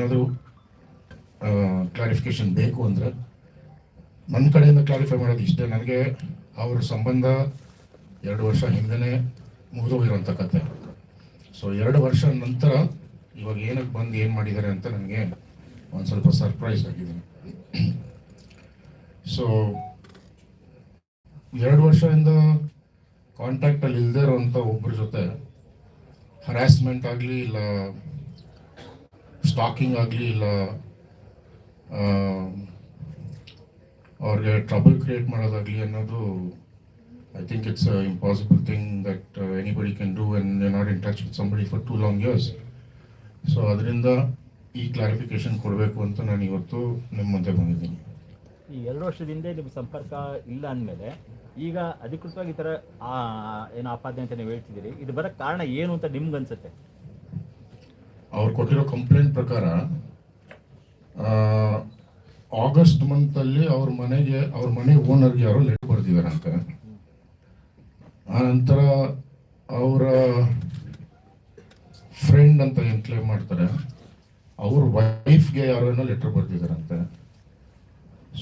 ಏನಾದರೂ ಕ್ಲಾರಿಫಿಕೇಶನ್ ಬೇಕು ಅಂದರೆ ನನ್ನ ಕಡೆಯಿಂದ ಕ್ಲಾರಿಫೈ ಮಾಡೋದು ಇಷ್ಟೇ. ನನಗೆ ಅವ್ರ ಸಂಬಂಧ ಎರಡು ವರ್ಷ ಹಿಂದೆನೇ ಮುಗಿದೋಗಿರೋಂಥ ಕತೆ. ಸೊ ಎರಡು ವರ್ಷ ನಂತರ ಇವಾಗ ಏನಕ್ಕೆ ಬಂದು ಏನು ಮಾಡಿದ್ದಾರೆ ಅಂತ ನನಗೆ ಒಂದು ಸ್ವಲ್ಪ ಸರ್ಪ್ರೈಸ್ ಆಗಿದ್ದೀನಿ ಸೊ ಎರಡು ವರ್ಷದಿಂದ ಕಾಂಟ್ಯಾಕ್ಟಲ್ಲಿ ಇಲ್ಲದೇ ಇರೋವಂಥ ಒಬ್ಬರ ಜೊತೆ ಹರಾಸ್ಮೆಂಟ್ ಆಗಲಿ, ಇಲ್ಲ ಸ್ಟಾಕಿಂಗ್ ಆಗಲಿ ಇಲ್ಲ ಅವ್ರಿಗೆ ಟ್ರಬಲ್ ಕ್ರಿಯೇಟ್ ಮಾಡೋದಾಗಲಿ ಅನ್ನೋದು I think it's impossible thing that anybody can do and you not in touch with somebody for two long years so ಅದರಿಂದ ಈ ಕ್ಲಾರಿಫಿಕೇಶನ್ ಕೊಡಬೇಕು ಅಂತ ನಾನು ಇವತ್ತು ನಿಮ್ಮ ಮುಂದೆ ಬಂದಿದ್ದೀನಿ. ಈ ಎರಡು ವರ್ಷದಿಂದ ನಿಮ್ಮ ಸಂಪರ್ಕ ಇಲ್ಲ ಅಂದಮೇಲೆ ಈಗ ಅಧಿಕೃತವಾಗಿ ಈ ಥರ ಏನು ಆಪಾದನೆ ಅಂತ ನೀವು ಹೇಳ್ತಿದ್ದೀರಿ, ಇದು ಬರೋಕ್ಕೆ ಕಾರಣ ಏನು ಅಂತ ನಿಮ್ಗೆ ಅನ್ಸುತ್ತೆ ಅವ್ರು ಕೊಟ್ಟಿರೋ ಕಂಪ್ಲೇಂಟ್ ಪ್ರಕಾರ ಆಗಸ್ಟ್ ಮಂತಲ್ಲಿ ಅವ್ರ ಮನೆಗೆ, ಅವ್ರ ಮನೆ ಓನರ್ಗೆ ಯಾರೋ ಲೆಟರ್ ಬರೆದಿದ್ದಾರಂತೆ ಆ ನಂತರ ಅವರ ಫ್ರೆಂಡ್ ಅಂತ ಏನು ಕ್ಲೇಮ್ ಮಾಡ್ತಾರೆ, ಅವ್ರ ವೈಫ್ಗೆ ಯಾರೋ ಏನೋ ಲೆಟರ್ ಬರೆದಿದ್ದಾರಂತೆ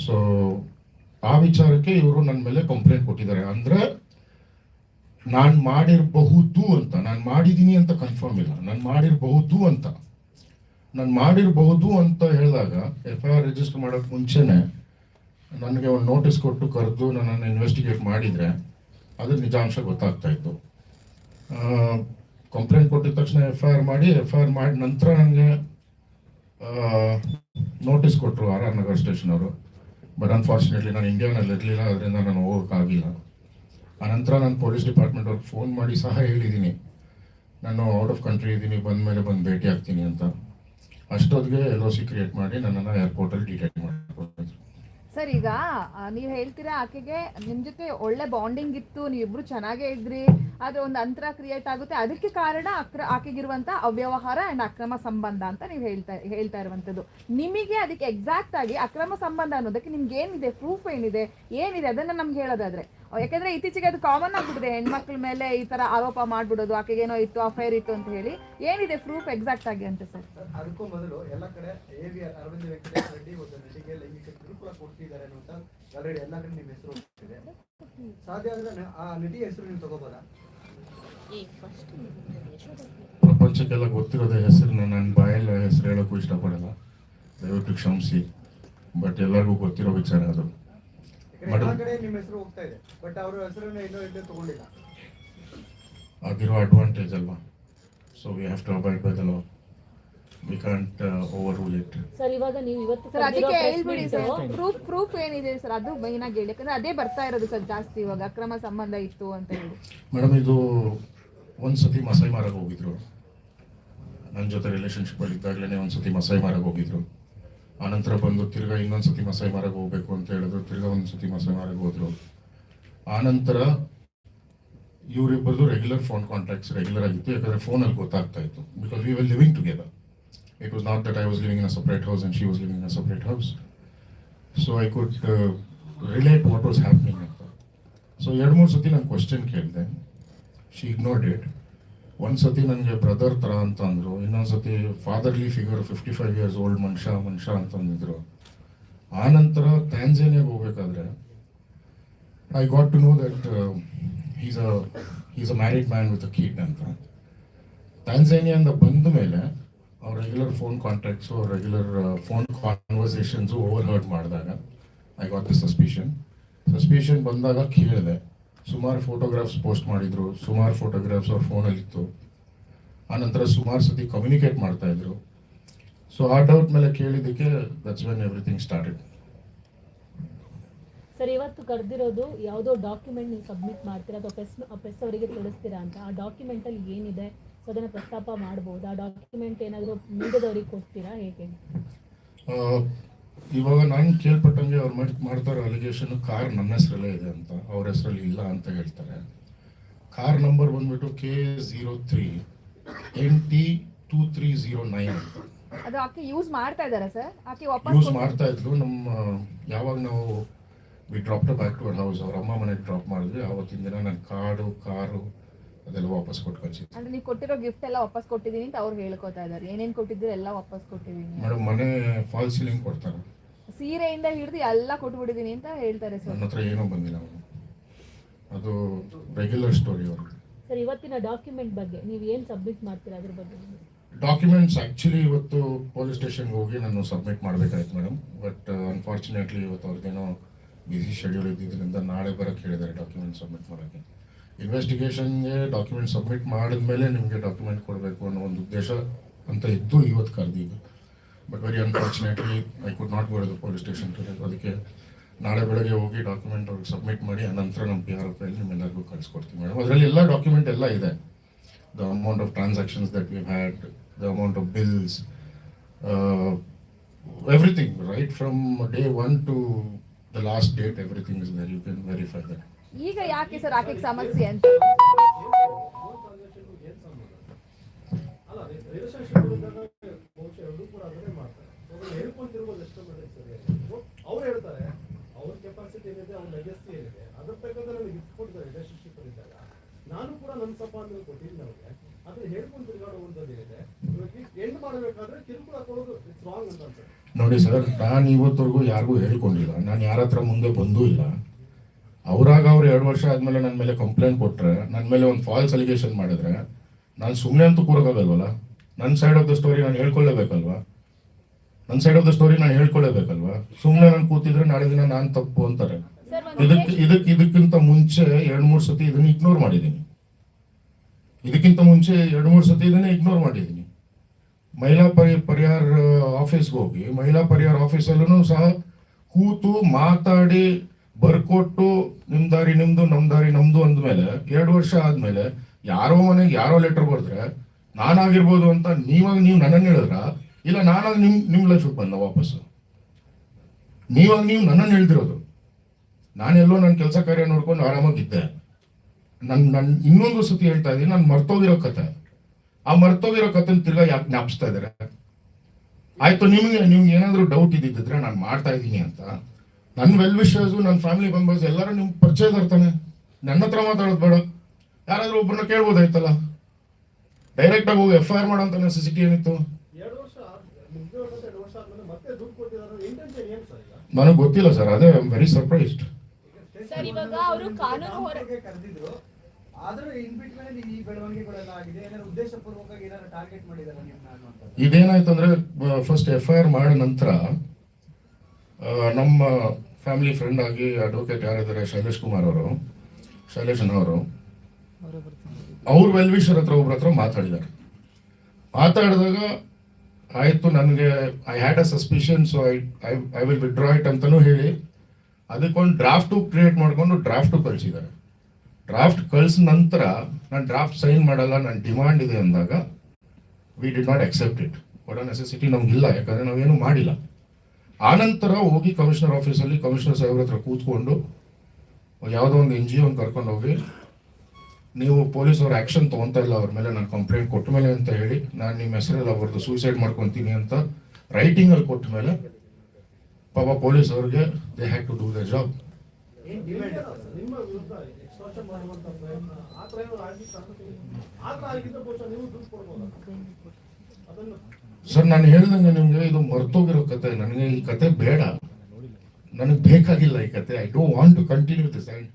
ಸೊ ಆ ವಿಚಾರಕ್ಕೆ ಇವರು ನನ್ನ ಮೇಲೆ ಕಂಪ್ಲೇಂಟ್ ಕೊಟ್ಟಿದ್ದಾರೆ. ಅಂದ್ರೆ ನಾನು ಮಾಡಿರಬಹುದು ಅಂತ, ನಾನು ಮಾಡಿದ್ದೀನಿ ಅಂತ ಕನ್ಫರ್ಮ್ ಇಲ್ಲ. ನಾನು ಮಾಡಿರಬಹುದು ಅಂತ. ನಾನು ಮಾಡಿರಬಹುದು ಅಂತ ಹೇಳಿದಾಗ ಎಫ್ ಐ ಆರ್ ರಿಜಿಸ್ಟರ್ ಮಾಡೋಕ್ಕೆ ಮುಂಚೆನೆ ನನಗೆ ಒಂದು ನೋಟಿಸ್ ಕೊಟ್ಟು ಕರೆದು ನನ್ನನ್ನು ಇನ್ವೆಸ್ಟಿಗೇಟ್ ಮಾಡಿದರೆ ಅದು ನಿಜಾಂಶ ಗೊತ್ತಾಗ್ತಾ ಇತ್ತು. ಕಂಪ್ಲೇಂಟ್ ಕೊಟ್ಟಿದ ತಕ್ಷಣ ಎಫ್ ಐ ಆರ್ ಮಾಡಿ ಎಫ್ ಐ ಆರ್ ಮಾಡಿ ನಂತರ ನನಗೆ ನೋಟಿಸ್ ಕೊಟ್ಟರು ಆರ್ ಆರ್ ನಗರ್ ಸ್ಟೇಷನ್ ಅವರು. ಬಟ್ ಅನ್ಫಾರ್ಚುನೇಟ್ಲಿ ನಾನು ಇಂಡಿಯಾನಲ್ಲಿ ಇರಲಿಲ್ಲ ಅದರಿಂದ ನಾನು ಹೋಗೋಕ್ಕಾಗಿಲ್ಲ. ಆನಂತರ ನಾನು ಪೊಲೀಸ್ ಡಿಪಾರ್ಟ್ಮೆಂಟ್ ಅವ್ರಿಗೆ ಫೋನ್ ಮಾಡಿ ಸಹ ಹೇಳಿದ್ದೀನಿ ನಾನು ಔಟ್ ಆಫ್ ಕಂಟ್ರಿ ಇದ್ದೀನಿ ಬಂದ ಮೇಲೆ ಬಂದು ಭೇಟಿ ಆಗ್ತೀನಿ ಅಂತ. ಅಷ್ಟೊತ್ತಿಗೆ ಎಲ್ ಒ ಸಿ ಕ್ರಿಯೇಟ್ ಮಾಡಿ ನನ್ನನ್ನು ಏರ್ಪೋರ್ಟಲ್ಲಿ ಡಿಟೈನ್ ಮಾಡಿ ಸರ್, ಈಗ ನೀವು ಹೇಳ್ತೀರಾ ಆಕೆಗೆ ನಿಮ್ ಜೊತೆ ಒಳ್ಳೆ ಬಾಂಡಿಂಗ್ ಇತ್ತು, ನೀವಿಬ್ರು ಚೆನ್ನಾಗೇ ಇದ್ರಿ, ಆದ್ರೆ ಒಂದು ಅಂತರ ಕ್ರಿಯೇಟ್ ಆಗುತ್ತೆ. ಅದಕ್ಕೆ ಕಾರಣ ಅಕ್ರ, ಆಕೆಗಿರುವಂತ ಅವ್ಯವಹಾರ ಅಂಡ್ ಅಕ್ರಮ ಸಂಬಂಧ ಅಂತ ನೀವು ಹೇಳ್ತಾ ಹೇಳ್ತಾ ಇರುವಂತದ್ದು ನಿಮಗೆ ಅದಕ್ಕೆ ಎಕ್ಸಾಕ್ಟ್ ಆಗಿ ಅಕ್ರಮ ಸಂಬಂಧ ಅನ್ನೋದಕ್ಕೆ ನಿಮ್ಗೆ ಏನಿದೆ ಪ್ರೂಫ್ ಏನಿದೆ ಏನಿದೆ ಅದನ್ನ ನಮ್ಗೆ ಹೇಳೋದಾದ್ರೆ. ಯಾಕಂದ್ರೆ ಇತ್ತೀಚೆಗೆ ಅದು ಕಾಮನ್ ಆಗ್ಬಿಟ್ಟಿದೆ. ಹೆಣ್ಮಕ್ಳ ಮೇಲೆ ಈ ತರ ಆರೋಪ ಮಾಡ್ಬಿಡೋದು ಆಕೆಗೆ ಏನೋ ಇತ್ತು ಅಫೇರ್ ಇತ್ತು ಅಂತ ಹೇಳಿ. ಏನಿದೆ ಪ್ರೂಫ್ ಎಕ್ಸಾಕ್ಟ್ ಆಗಿ ಅಂತ ಸರ್? ಅದಕ್ಕೂ ಮೊದಲು ಎಲ್ಲ ಕಡೆ ಎ ವಿ ಅರವಿಂದ ವೆಂಕಟೇಶ ರೆಡ್ಡಿ ಒಬ್ಬ ನಟಿಗೆ ಲೈಂಗಿಕ ಕಿರುಕುಳ ಕೊಡ್ತಿದ್ದಾರೆ ಅಂತ ಆಲ್ರೆಡಿ ಎಲ್ಲ ಕಡೆ ನಿಮ್ಮ ಹೆಸರು ಹೋಗ್ತಿದೆ. ಸಾಧ್ಯ ಆದ್ರೆ ಆ ನಟಿಯ ಹೆಸರು ನೀವು ತಗೋಬೋದಾ? ಪ್ರಪಂಚಕ್ಕೆಲ್ಲ ಗೊತ್ತಿರೋದೇ ಹೆಸರು ನನ್ನ ಬಾಯಲ್ಲಿ ಹೆಸರು ಹೇಳೋಕ್ಕೂ ಇಷ್ಟಪಡಲ್ಲ. ದಯವಿಟ್ಟು ಕ್ಷಮಿಸಿ. ಬಟ್ ಎಲ್ಲರಿಗೂ ಗೊತ್ತಿರೋ ವಿಚಾರ ಅದು. ಅದಿರೋ ಅಡ್ವಾಂಟೇಜ್ ಅಲ್ವಾ? So we have to abide by the law we can't overrule it sir ಇವಾಗ ನೀವು ಇವತ್ತು ಸರ್ ಅದಕ್ಕೆ ಹೇಳ್ಬಿಡಿ ಸರ್ ಪ್ರೂಫ್ ಪ್ರೂಫ್ ಏನಿದೆ ಸರ್ ಅದು ಮೈನ್ ಆಗಿ ಹೇಳಿ. ಯಾಕಂದ್ರೆ ಅದೇ ಬರ್ತಾ ಇರೋದು ಸರ್ ಜಾಸ್ತಿ ಇವಾಗ. ಅಕ್ರಮ ಸಂಬಂಧ ಇತ್ತು ಅಂತ ಹೇಳಿ. ಮೇಡಮ್ ಇದು ಒಂದು ಸತಿ ಮಸೈ ಮಾರಕ್ಕೆ ಹೋಗಿದ್ರು. ನನ್ನ ಜೊತೆ ರಿಲೇಷನ್ಶಿಪ್ಪಲ್ಲಿ ಇದ್ದಾಗಲೇ ಒಂದು ಸತಿ ಮಸೈ ಮಾರಕ್ಕೆ ಹೋಗಿದ್ರು. ಆನಂತರ ಬಂದು ತಿರ್ಗಾ ಇನ್ನೊಂದು ಸತಿ ಮಸೈ ಮಾರಕ್ಕೆ ಹೋಗ್ಬೇಕು ಅಂತ ಹೇಳಿದ್ರು. ತಿರ್ಗಾ ಒಂದು ಸತಿ ಮಸೈ ಮಾರಕ್ಕೆ ಹೋದ್ರು. ಆನಂತರ ಇವರಿಬ್ಬರದು ರೆಗ್ಯುಲರ್ ಫೋನ್ ಕಾಂಟ್ಯಾಕ್ಟ್ಸ್ ರೆಗ್ಯುಲರ್ ಆಗಿತ್ತು. ಯಾಕಂದ್ರೆ ಫೋನಲ್ಲಿ ಗೊತ್ತಾಗ್ತಾ ಇತ್ತು. Because we were living together it was not that I was living in a separate house and she was living in a separate house so I could relate what was happening ಅಂತ so ಎರಡು, ಮೂರು ಸತಿ ನಾನು question ಕೇಳಿದೆ. She ignored it ಒಂದು ಸತಿ ನನಗೆ brother ಥರ ಅಂತ ಅಂದರು ಇನ್ನೊಂದು ಸತಿ fatherly figure fifty five years old ಮನುಷ್ಯ ಮನುಷ್ಯ ಅಂತ ಅಂದಿದ್ರು. ಆ ನಂತರ ಟ್ಯಾನ್ಸೇನಿಯಾಗೆ ಹೋಗ್ಬೇಕಾದ್ರೆ I got to know that is a is a married man with a kid ಅಂತ. ಟ್ಯಾನ್ಸೇನಿಯಿಂದ ಬಂದ ಮೇಲೆ ಅವ್ರ regular phone contacts regular phone conversations overheard ಮಾಡಿದಾಗ I got the suspicion suspicion ಬಂದಾಗ ಕೇಳಿದೆ ಸುಮಾರು ಫೋಟೋಗ್ರಾಫ್ಸ್ ಪೋಸ್ಟ್ ಮಾಡಿದ್ರು. ಸುಮಾರು ಫೋಟೋಗ್ರಾಫ್ಸ್ ಅವ್ರ ಫೋನಲ್ಲಿತ್ತು ಆನಂತರ ಸುಮಾರು ಸತಿ ಕಮ್ಯುನಿಕೇಟ್ ಮಾಡ್ತಾ ಇದ್ರು. ಸೊ ಆ ಡೌಟ್ ಮೇಲೆ ಕೇಳಿದ್ದಕ್ಕೆ that's when everything started sir ಇವತ್ತು ಕರೆದಿರೋದು ಯಾವುದೋ ಡಾಕ್ಯುಮೆಂಟ್ ನೀವು ಸಬ್ಮಿಟ್ ಮಾಡ್ತೀರಾ? ಅಥವಾ ಪ್ರೆಸ್ ಪ್ರೆಸ್ ಅವರಿಗೆ ತಿಳಿಸ್ತೀರಾ ಅಂತ? ಆ ಡಾಕ್ಯುಮೆಂಟ್ ಅಲ್ಲಿ ಏನಿದೆ? ಸೊ ಅದನ್ನ ಪ್ರಸ್ತಾಪ ಮಾಡ್ಬೋದು. ಆ ಡಾಕ್ಯುಮೆಂಟ್ ಏನಾದರೂ ಮೀಡಿಯಾದವ್ರಿಗೆ ಕೊಡ್ತೀರಾ? ಹೇಗೆ? ಇವಾಗ ನಾನು ಕೇಳ್ಪಟ್ಟಂಗೆ ಅವ್ರು ಮಾಡಿ ಮಾಡ್ತಾರೋ ಅಲಿಗೇಷನ್ ಕಾರ್ ನನ್ನ ಹೆಸರಲ್ಲೇ ಇದೆ ಅಂತ ಅವ್ರ ಹೆಸರಲ್ಲಿ ಇಲ್ಲ ಅಂತ ಹೇಳ್ತಾರೆ. ಕಾರ್ ನಂಬರ್ ಬಂದ್ಬಿಟ್ಟು K zero three N T two three zero nine ಅಂತ. ಅದು ಆಕೆ ಯೂಸ್ ಮಾಡ್ತಾ ಇದ್ದಾರೆ ಸರ್ ಆಕೆ ವಾಪಸ್ ಯೂಸ್ ಮಾಡ್ತಾ ಇದ್ರು ನಮ್ಮ ಯಾವಾಗ ನಾವು we drop to back to our house ಅವ್ರ ಅಮ್ಮ ಮನೆಗೆ ಡ್ರಾಪ್ ಮಾಡಿದ್ವಿ. ಆವತ್ತಿನ ದಿನ ನನ್ನ ಕಾರ್ಡು ಕಾರು ಅದೆಲ್ಲ ವಾಪಸ್ ಕೊಟ್ಟು ಕಳಿಸಿದ್ದೆ ಅಂದ್ರೆ ನೀವು ಕೊಟ್ಟಿರೋ ಗಿಫ್ಟ್ ಎಲ್ಲ ವಾಪಸ್ ಕೊಟ್ಟಿದ್ದೀನಿ ಅಂತ ಅವ್ರು ಹೇಳ್ಕೊತಾ ಇದ್ದಾರೆ. ಏನೇನು ಕೊಟ್ಟಿದ್ರು ಎಲ್ಲ ವಾಪಸ್ ಕೊಟ್ಟಿದ್ದೀನಿ ಮೇಡಮ್ ಮನೆ ಫಾಲ್ ಸೀಲಿಂಗ್ ಕೊಡ್ತಾರೆ. ಸೀರೆಯಿಂದ ಹಿಡಿದು ಎಲ್ಲ ಕೊಟ್ಬಿಟ್ಟಿದ್ದೀನಿ ಅಂತ ಹೇಳ್ತಾರೆ ಸರ್. ನನ್ನ ಹತ್ರ ಏನೂ ಬಂದಿಲ್ಲ ಅದು ರೆಗ್ಯುಲರ್ ಸ್ಟೋರಿ ಅವರು. ಸರ್ ಇವತ್ತಿನ ಡಾಕ್ಯುಮೆಂಟ್ ಬಗ್ಗೆ ನೀವು ಏನು ಸಬ್ಮಿಟ್ ಮಾಡ್ತೀರಾ ಅದ್ರ ಬಗ್ಗೆ? ಡಾಕ್ಯುಮೆಂಟ್ಸ್ ಆ್ಯಕ್ಚುಲಿ ಇವತ್ತು ಪೊಲೀಸ್ ಸ್ಟೇಷನ್ಗೆ ಹೋಗಿ ನಾನು ಸಬ್ಮಿಟ್ ಮಾಡಬೇಕಾಯ್ತು ಮೇಡಮ್ ಬಟ್ ಅನ್ಫಾರ್ಚುನೇಟ್ಲಿ ಇವತ್ತು ಅವ್ರದ್ದೇನೋ ಬಿಸಿ ಶೆಡ್ಯೂಲ್ ಇದ್ದಿದ್ದರಿಂದ ನಾಳೆ ಬರೋಕ್ಕೆ ಹೇಳಿದ್ದಾರೆ ಡಾಕ್ಯುಮೆಂಟ್ ಸಬ್ಮಿಟ್ ಮಾಡೋಕ್ಕೆ. ಇನ್ವೆಸ್ಟಿಗೇಷನ್ಗೆ ಡಾಕ್ಯುಮೆಂಟ್ ಸಬ್ಮಿಟ್ ಮಾಡಿದ್ಮೇಲೆ ನಿಮಗೆ ಡಾಕ್ಯುಮೆಂಟ್ ಕೊಡಬೇಕು ಅನ್ನೋ ಒಂದು ಉದ್ದೇಶ ಅಂತ ಇತ್ತು ಇವತ್ತು ಕರೆದಿದ್ದು. But very unfortunately I could not go a police station today ಅದಕ್ಕೆ ನಾಳೆ ಬೆಳಗ್ಗೆ ಹೋಗಿ ಡಾಕ್ಯುಮೆಂಟ್ ಅವ್ರಿಗೆ ಸಬ್ಮಿಟ್ ಮಾಡಿ ಆ ನಂತರ ನಮ್ಮ ಪಿ ಆರ್ ಎಫ್ ಐಲಿ ನಿಮ್ಮ ಎಲ್ಲರಿಗೂ ಕಳಿಸ್ಕೊಡ್ತೀನಿ ಮೇಡಮ್ ಅದರಲ್ಲಿ ಎಲ್ಲ ಡಾಕ್ಯುಮೆಂಟ್ ಎಲ್ಲ ಇದೆ the amount of transactions that we had the amount of bills everything right from day one to the last date everything is you been verify that ಈಗ ಯಾಕೆ sir ಆಕೆ ಸಮಸ್ಯೆ ಅಂತ ಕೂಡ ಕೊಟ್ಟಿಲ್ಲ ಅವ್ರಿಗೆ ಅದನ್ನ ಹೇಳ್ಕೊಂಡು ಎಂಡ್ ಮಾಡಬೇಕಾದ್ರೆ ಕಿರುಕುಳ ಕೊಡೋದು ಇಟ್ಸ್ ರಾಂಗ್ ಅಂತ ನೋಡಿ ಸರ್ ನಾನು ಇವತ್ತವರೆಗೂ ಯಾರಿಗೂ ಹೇಳ್ಕೊಂಡಿಲ್ಲ. ನಾನು ಯಾರ ಹತ್ರ ಮುಂದೆ ಬಂದೂ ಇಲ್ಲ. ಅವರಾಗ ಅವ್ರು ಎರಡು ವರ್ಷ ಆದಮೇಲೆ ನನ್ನ ಮೇಲೆ ಕಂಪ್ಲೇಂಟ್ ಕೊಟ್ಟರೆ ನನ್ನ ಮೇಲೆ ಒಂದು ಫಾಲ್ಸ್ ಅಲಿಗೇಷನ್ ಮಾಡಿದ್ರೆ ನಾನು ಸುಮ್ಮನೆ ಅಂತೂ ಕೂರೋಕ್ಕಾಗಲ್ವಲ್ಲ ನನ್ನ ಸೈಡ್ ಆಫ್ ದ ಸ್ಟೋರಿ ನಾನು ಹೇಳ್ಕೊಳ್ಳೇಬೇಕಲ್ವಾ? ನನ್ನ ಸೈಡ್ ಆಫ್ ದ ಸ್ಟೋರಿ ನಾನು ಹೇಳ್ಕೊಳ್ಳೇಬೇಕಲ್ವಾ? ಸುಮ್ಮನೆ ನಾನು ಕೂತಿದ್ರೆ ನಾಳೆ ದಿನ ನಾನು ತಪ್ಪು ಅಂತಾರೆ. ಇದಕ್ಕೆ ಇದಕ್ಕೆ ಇದಕ್ಕಿಂತ ಮುಂಚೆ ಎರಡು ಮೂರು ಸತಿ ಇದನ್ನ ಇಗ್ನೋರ್ ಮಾಡಿದ್ದೀನಿ. ಇದಕ್ಕಿಂತ ಮುಂಚೆ ಎರಡು ಮೂರು ಸತಿ ಇದನ್ನೇ ಇಗ್ನೋರ್ ಮಾಡಿದ್ದೀನಿ. ಮಹಿಳಾ ಪರಿ, ಪರಿಹಾರ ಆಫೀಸ್ಗೆ ಹೋಗಿ, ಮಹಿಳಾ ಪರಿಹಾರ ಆಫೀಸಲ್ಲೂ ಸಹ ಕೂತು ಮಾತಾಡಿ, ಬರ್ಕೊಟ್ಟು ನಿಮ್ಮ ದಾರಿ ನಿಮ್ಮದು ನಮ್ಮ ದಾರಿ ನಮ್ಮದು ಅಂದ್ಮೇಲೆ, ಎರಡು ವರ್ಷ ಆದಮೇಲೆ ಯಾರೋ ಮನೆಗೆ ಯಾರೋ ಲೆಟರ್ ಬರೆದ್ರೆ ನಾನಾಗಿರ್ಬೋದು ಅಂತ ನೀವಾಗ ನೀವು ನನ್ನನ್ನು ಹೇಳಿದ್ರ? ಇಲ್ಲ ನಾನಾಗ ನಿಮ್ ನಿಮ್ಮ ಲೈಫಿಗೆ ಬಂದ ವಾಪಸ್ಸು. ನೀವಾಗ ನೀವು ನನ್ನನ್ನು ಹೇಳ್ದಿರೋದು. ನಾನೆಲ್ಲೋ ನನ್ನ ಕೆಲಸ ಕಾರ್ಯ ನೋಡ್ಕೊಂಡು ಆರಾಮಾಗಿದ್ದೆ ನನ್ ನನ್ ಇನ್ನೊಂದು ಸತಿ ಹೇಳ್ತಾ ಇದ್ದೀನಿ ನಾನು ಮರ್ತೋಗಿರೋ ಕತೆ. ಆ ಮರ್ತೋಗಿರೋ ಕತೆ ತಿರ್ಗಾ ಯಾಕೆ ಜ್ಞಾಪಿಸ್ತಾ ಇದಾರೆ ಆಯ್ತು ನಿಮ್ಗೆ ನಿಮ್ಗೆ ಏನಾದ್ರು ಡೌಟ್ ಇದ್ದಿದ್ರೆ ನಾನು ಮಾಡ್ತಾ ಇದ್ದೀನಿ ಅಂತ. ನನ್ನ ವೆಲ್ ವಿಶರ್ಸ್ ನನ್ನ ಫ್ಯಾಮಿಲಿ ಮೆಂಬರ್ಸ್ ಎಲ್ಲರೂ ನಿಮ್ಗೆ ಪರಿಚಯ ಇರ್ತಾನೆ ನನ್ನ ಹತ್ರ ಮಾತಾಡೋದು ಬೇಡ. ಯಾರಾದ್ರೂ ಒಬ್ಬರನ್ನ ಕೇಳ್ಬೋದಾಯ್ತಲ್ಲ? ಡೈರೆಕ್ಟ್ ಆಗಿ ಹೋಗಿ ಎಫ್ ಐ ಆರ್ ಮಾಡೋ ಅಂತ ನೆಸೆಸಿಟಿ ಏನಿತ್ತು? ನನಗೆ ಗೊತ್ತಿಲ್ಲ ಸರ್ ಅದೇ ಐ ವೆರಿ ಸರ್ಪ್ರೈಸ್ಡ್ ಸರ್ ಇವಾಗ ಅವರು ಕಾನೂನು ಇದೇನಾಯ್ತು ಅಂದ್ರೆ ಫಸ್ಟ್ ಎಫ್ ಐ ಆರ್ ಮಾಡಿದ ನಂತರ ನಮ್ಮ ಫ್ಯಾಮಿಲಿ ಫ್ರೆಂಡ್ ಆಗಿ ಅಡ್ವೊಕೇಟ್ ಯಾರಿದ್ದಾರೆ, ಶೈಲೇಶ್ ಕುಮಾರ್ ಅವರು, ಶೈಲೇಶ್ ಅವರು, ಅವ್ರ ವೆಲ್ವಿಷರ್ ಹತ್ರ, ಒಬ್ರ ಹತ್ರ ಮಾತಾಡಿದ್ದಾರೆ. ಮಾತಾಡಿದಾಗ ಆಯ್ತು, ನನಗೆ I had a suspicion so I I will withdraw it ಅಂತಲೂ ಹೇಳಿ, ಅದಕ್ಕೊಂದು ಡ್ರಾಫ್ಟು ಕ್ರಿಯೇಟ್ ಮಾಡಿಕೊಂಡು ಡ್ರಾಫ್ಟು ಕಳಿಸಿದ್ದಾರೆ. ಡ್ರಾಫ್ಟ್ ಕಳ್ಸಿದ ನಂತರ ನಾನು ಡ್ರಾಫ್ಟ್ ಸೈನ್ ಮಾಡಲ್ಲ ನನ್ನ ಡಿಮಾಂಡ್ ಇದೆ ಅಂದಾಗ we did not accept it ಕೊಡೋ ನೆಸೆಸಿಟಿ ಇಲ್ಲ, ಯಾಕಂದರೆ ನಾವೇನು ಮಾಡಿಲ್ಲ. ಆನಂತರ ಹೋಗಿ ಕಮಿಷನರ್ ಆಫೀಸಲ್ಲಿ ಕಮಿಷನರ್ ಸಾಹೇಬ್ರ ಹತ್ರ ಕೂತ್ಕೊಂಡು, ಯಾವುದೋ ಒಂದು ಎನ್ ಜಿ ಒಂದು ಕರ್ಕೊಂಡು ಹೋಗಿ, ನೀವು ಪೊಲೀಸ್ ಆ್ಯಕ್ಷನ್ ತೊಗೊಂತಾ ಇಲ್ಲ, ಅವ್ರ ಮೇಲೆ ನಾನು ಕಂಪ್ಲೇಂಟ್ ಕೊಟ್ಟ ಮೇಲೆ ಅಂತ ಹೇಳಿ, ನಾನು ನಿಮ್ಮ ಹೆಸರಲ್ಲಿ ಅವ್ರದ್ದು ಸೂಸೈಡ್ ಮಾಡ್ಕೊತೀನಿ ಅಂತ ರೈಟಿಂಗಲ್ಲಿ ಕೊಟ್ಟ ಮೇಲೆ, ಪಾಪ ಪೊಲೀಸ್ ಅವ್ರಿಗೆ they had to do the job sir, ನಾನು ಹೇಳ್ದಂಗೆ ನಿಮಗೆ ಇದು ಮರ್ತೋಗಿರೋ ಕತೆ. ನನಗೆ ಈ ಕತೆ ಬೇಡ. ನನಗೆ ಬೇಕಾಗಿಲ್ಲ ಈ ಕತೆ. I don't want to continue this and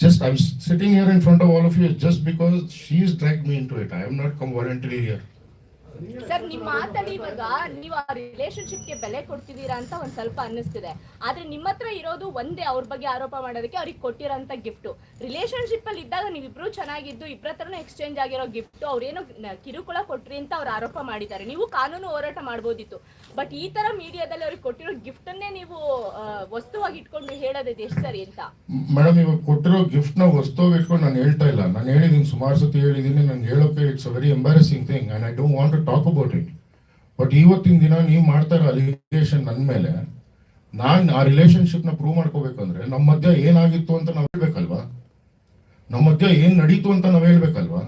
just I sitting here in front of all of you just because she is drag me in to it I am not come voluntary here sir, ನಿಮ್ಮ ಮಾತಲ್ಲಿ ಇವಾಗ ನೀವು ಆ ರಿಲೇಶನ್ಶಿಪ್ಗೆ ಬೆಲೆ ಕೊಡ್ತಿದ್ದೀರಾ ಅಂತ ಒಂದ್ ಸ್ವಲ್ಪ ಅನ್ನಿಸ್ತಿದೆ. ಆದ್ರೆ ನಿಮ್ಮ ಹತ್ರ ಇರೋದು ಒಂದೇ ಅವ್ರ ಬಗ್ಗೆ ಆರೋಪ ಮಾಡೋದಕ್ಕೆ ಅವ್ರಿಗೆ ಕೊಟ್ಟಿರೋಂತ ಗಿಫ್ಟ್ ರಿಲೇಶನ್ಶಿಪ್ ಅಲ್ಲಿ ಇದ್ದಾಗ ನೀವಿಬ್ರು ಚೆನ್ನಾಗಿದ್ದು ಇಬ್ಬರ ಹತ್ರನೂ ಎಕ್ಸ್ಚೇಂಜ್ ಆಗಿರೋ ಗಿಫ್ಟ್ ಅವ್ರೇನು ಕಿರುಕುಳ ಕೊಟ್ರಿ ಅಂತ ಅವ್ರು ಆರೋಪ ಮಾಡಿದ್ದಾರೆ. ನೀವು ಕಾನೂನು ಹೋರಾಟ ಮಾಡ್ಬೋದಿತ್ತು. ಬಟ್ ಈ ತರ ಮೀಡಿಯಾದಲ್ಲಿ ಅವ್ರಿಗೆ ಕೊಟ್ಟಿರೋ ಗಿಫ್ಟ್ ಅನ್ನೇ ನೀವು ವಸ್ತುವಾಗಿ ಇಟ್ಕೊಂಡು ಹೇಳೋದು ಎಷ್ಟು ಸರಿ ಅಂತ? ಮೇಡಮ್, ಇವಾಗ ಕೊಟ್ಟಿರೋ ಗಿಫ್ಟ್ನ ವಸ್ತುವಾಗಿ ಇಟ್ಕೊಂಡು ನಾನು ಹೇಳ್ತಾ ಇಲ್ಲ. ನಾನು ಹೇಳಿದ್ದೀನಿ ಸುಮಾರು ಸತಿ ಹೇಳಿದ್ದೀನಿ ನಾನು ಹೇಳೋಕೆ it's very embarrassing thing and I don't want talk about it but ಇವತ್ತಿನ ದಿನ ನೀವು ಮಾಡ್ತಾ ಇರೋ ಅಲಿಗೇಷನ್ ನನ್ನ ಮೇಲೆ, ನಾನು ಆ ರಿಲೇಶನ್ಶಿಪ್ನ ಪ್ರೂವ್ ಮಾಡ್ಕೋಬೇಕಂದ್ರೆ ನಮ್ಮ ಮಧ್ಯ ಏನಾಗಿತ್ತು ಅಂತ ನಾವು ಹೇಳ್ಬೇಕಲ್ವಾ? ನಮ್ಮ ಮಧ್ಯ ಏನ್ ನಡೀತು ಅಂತ ನಾವು ಹೇಳ್ಬೇಕಲ್ವಾ?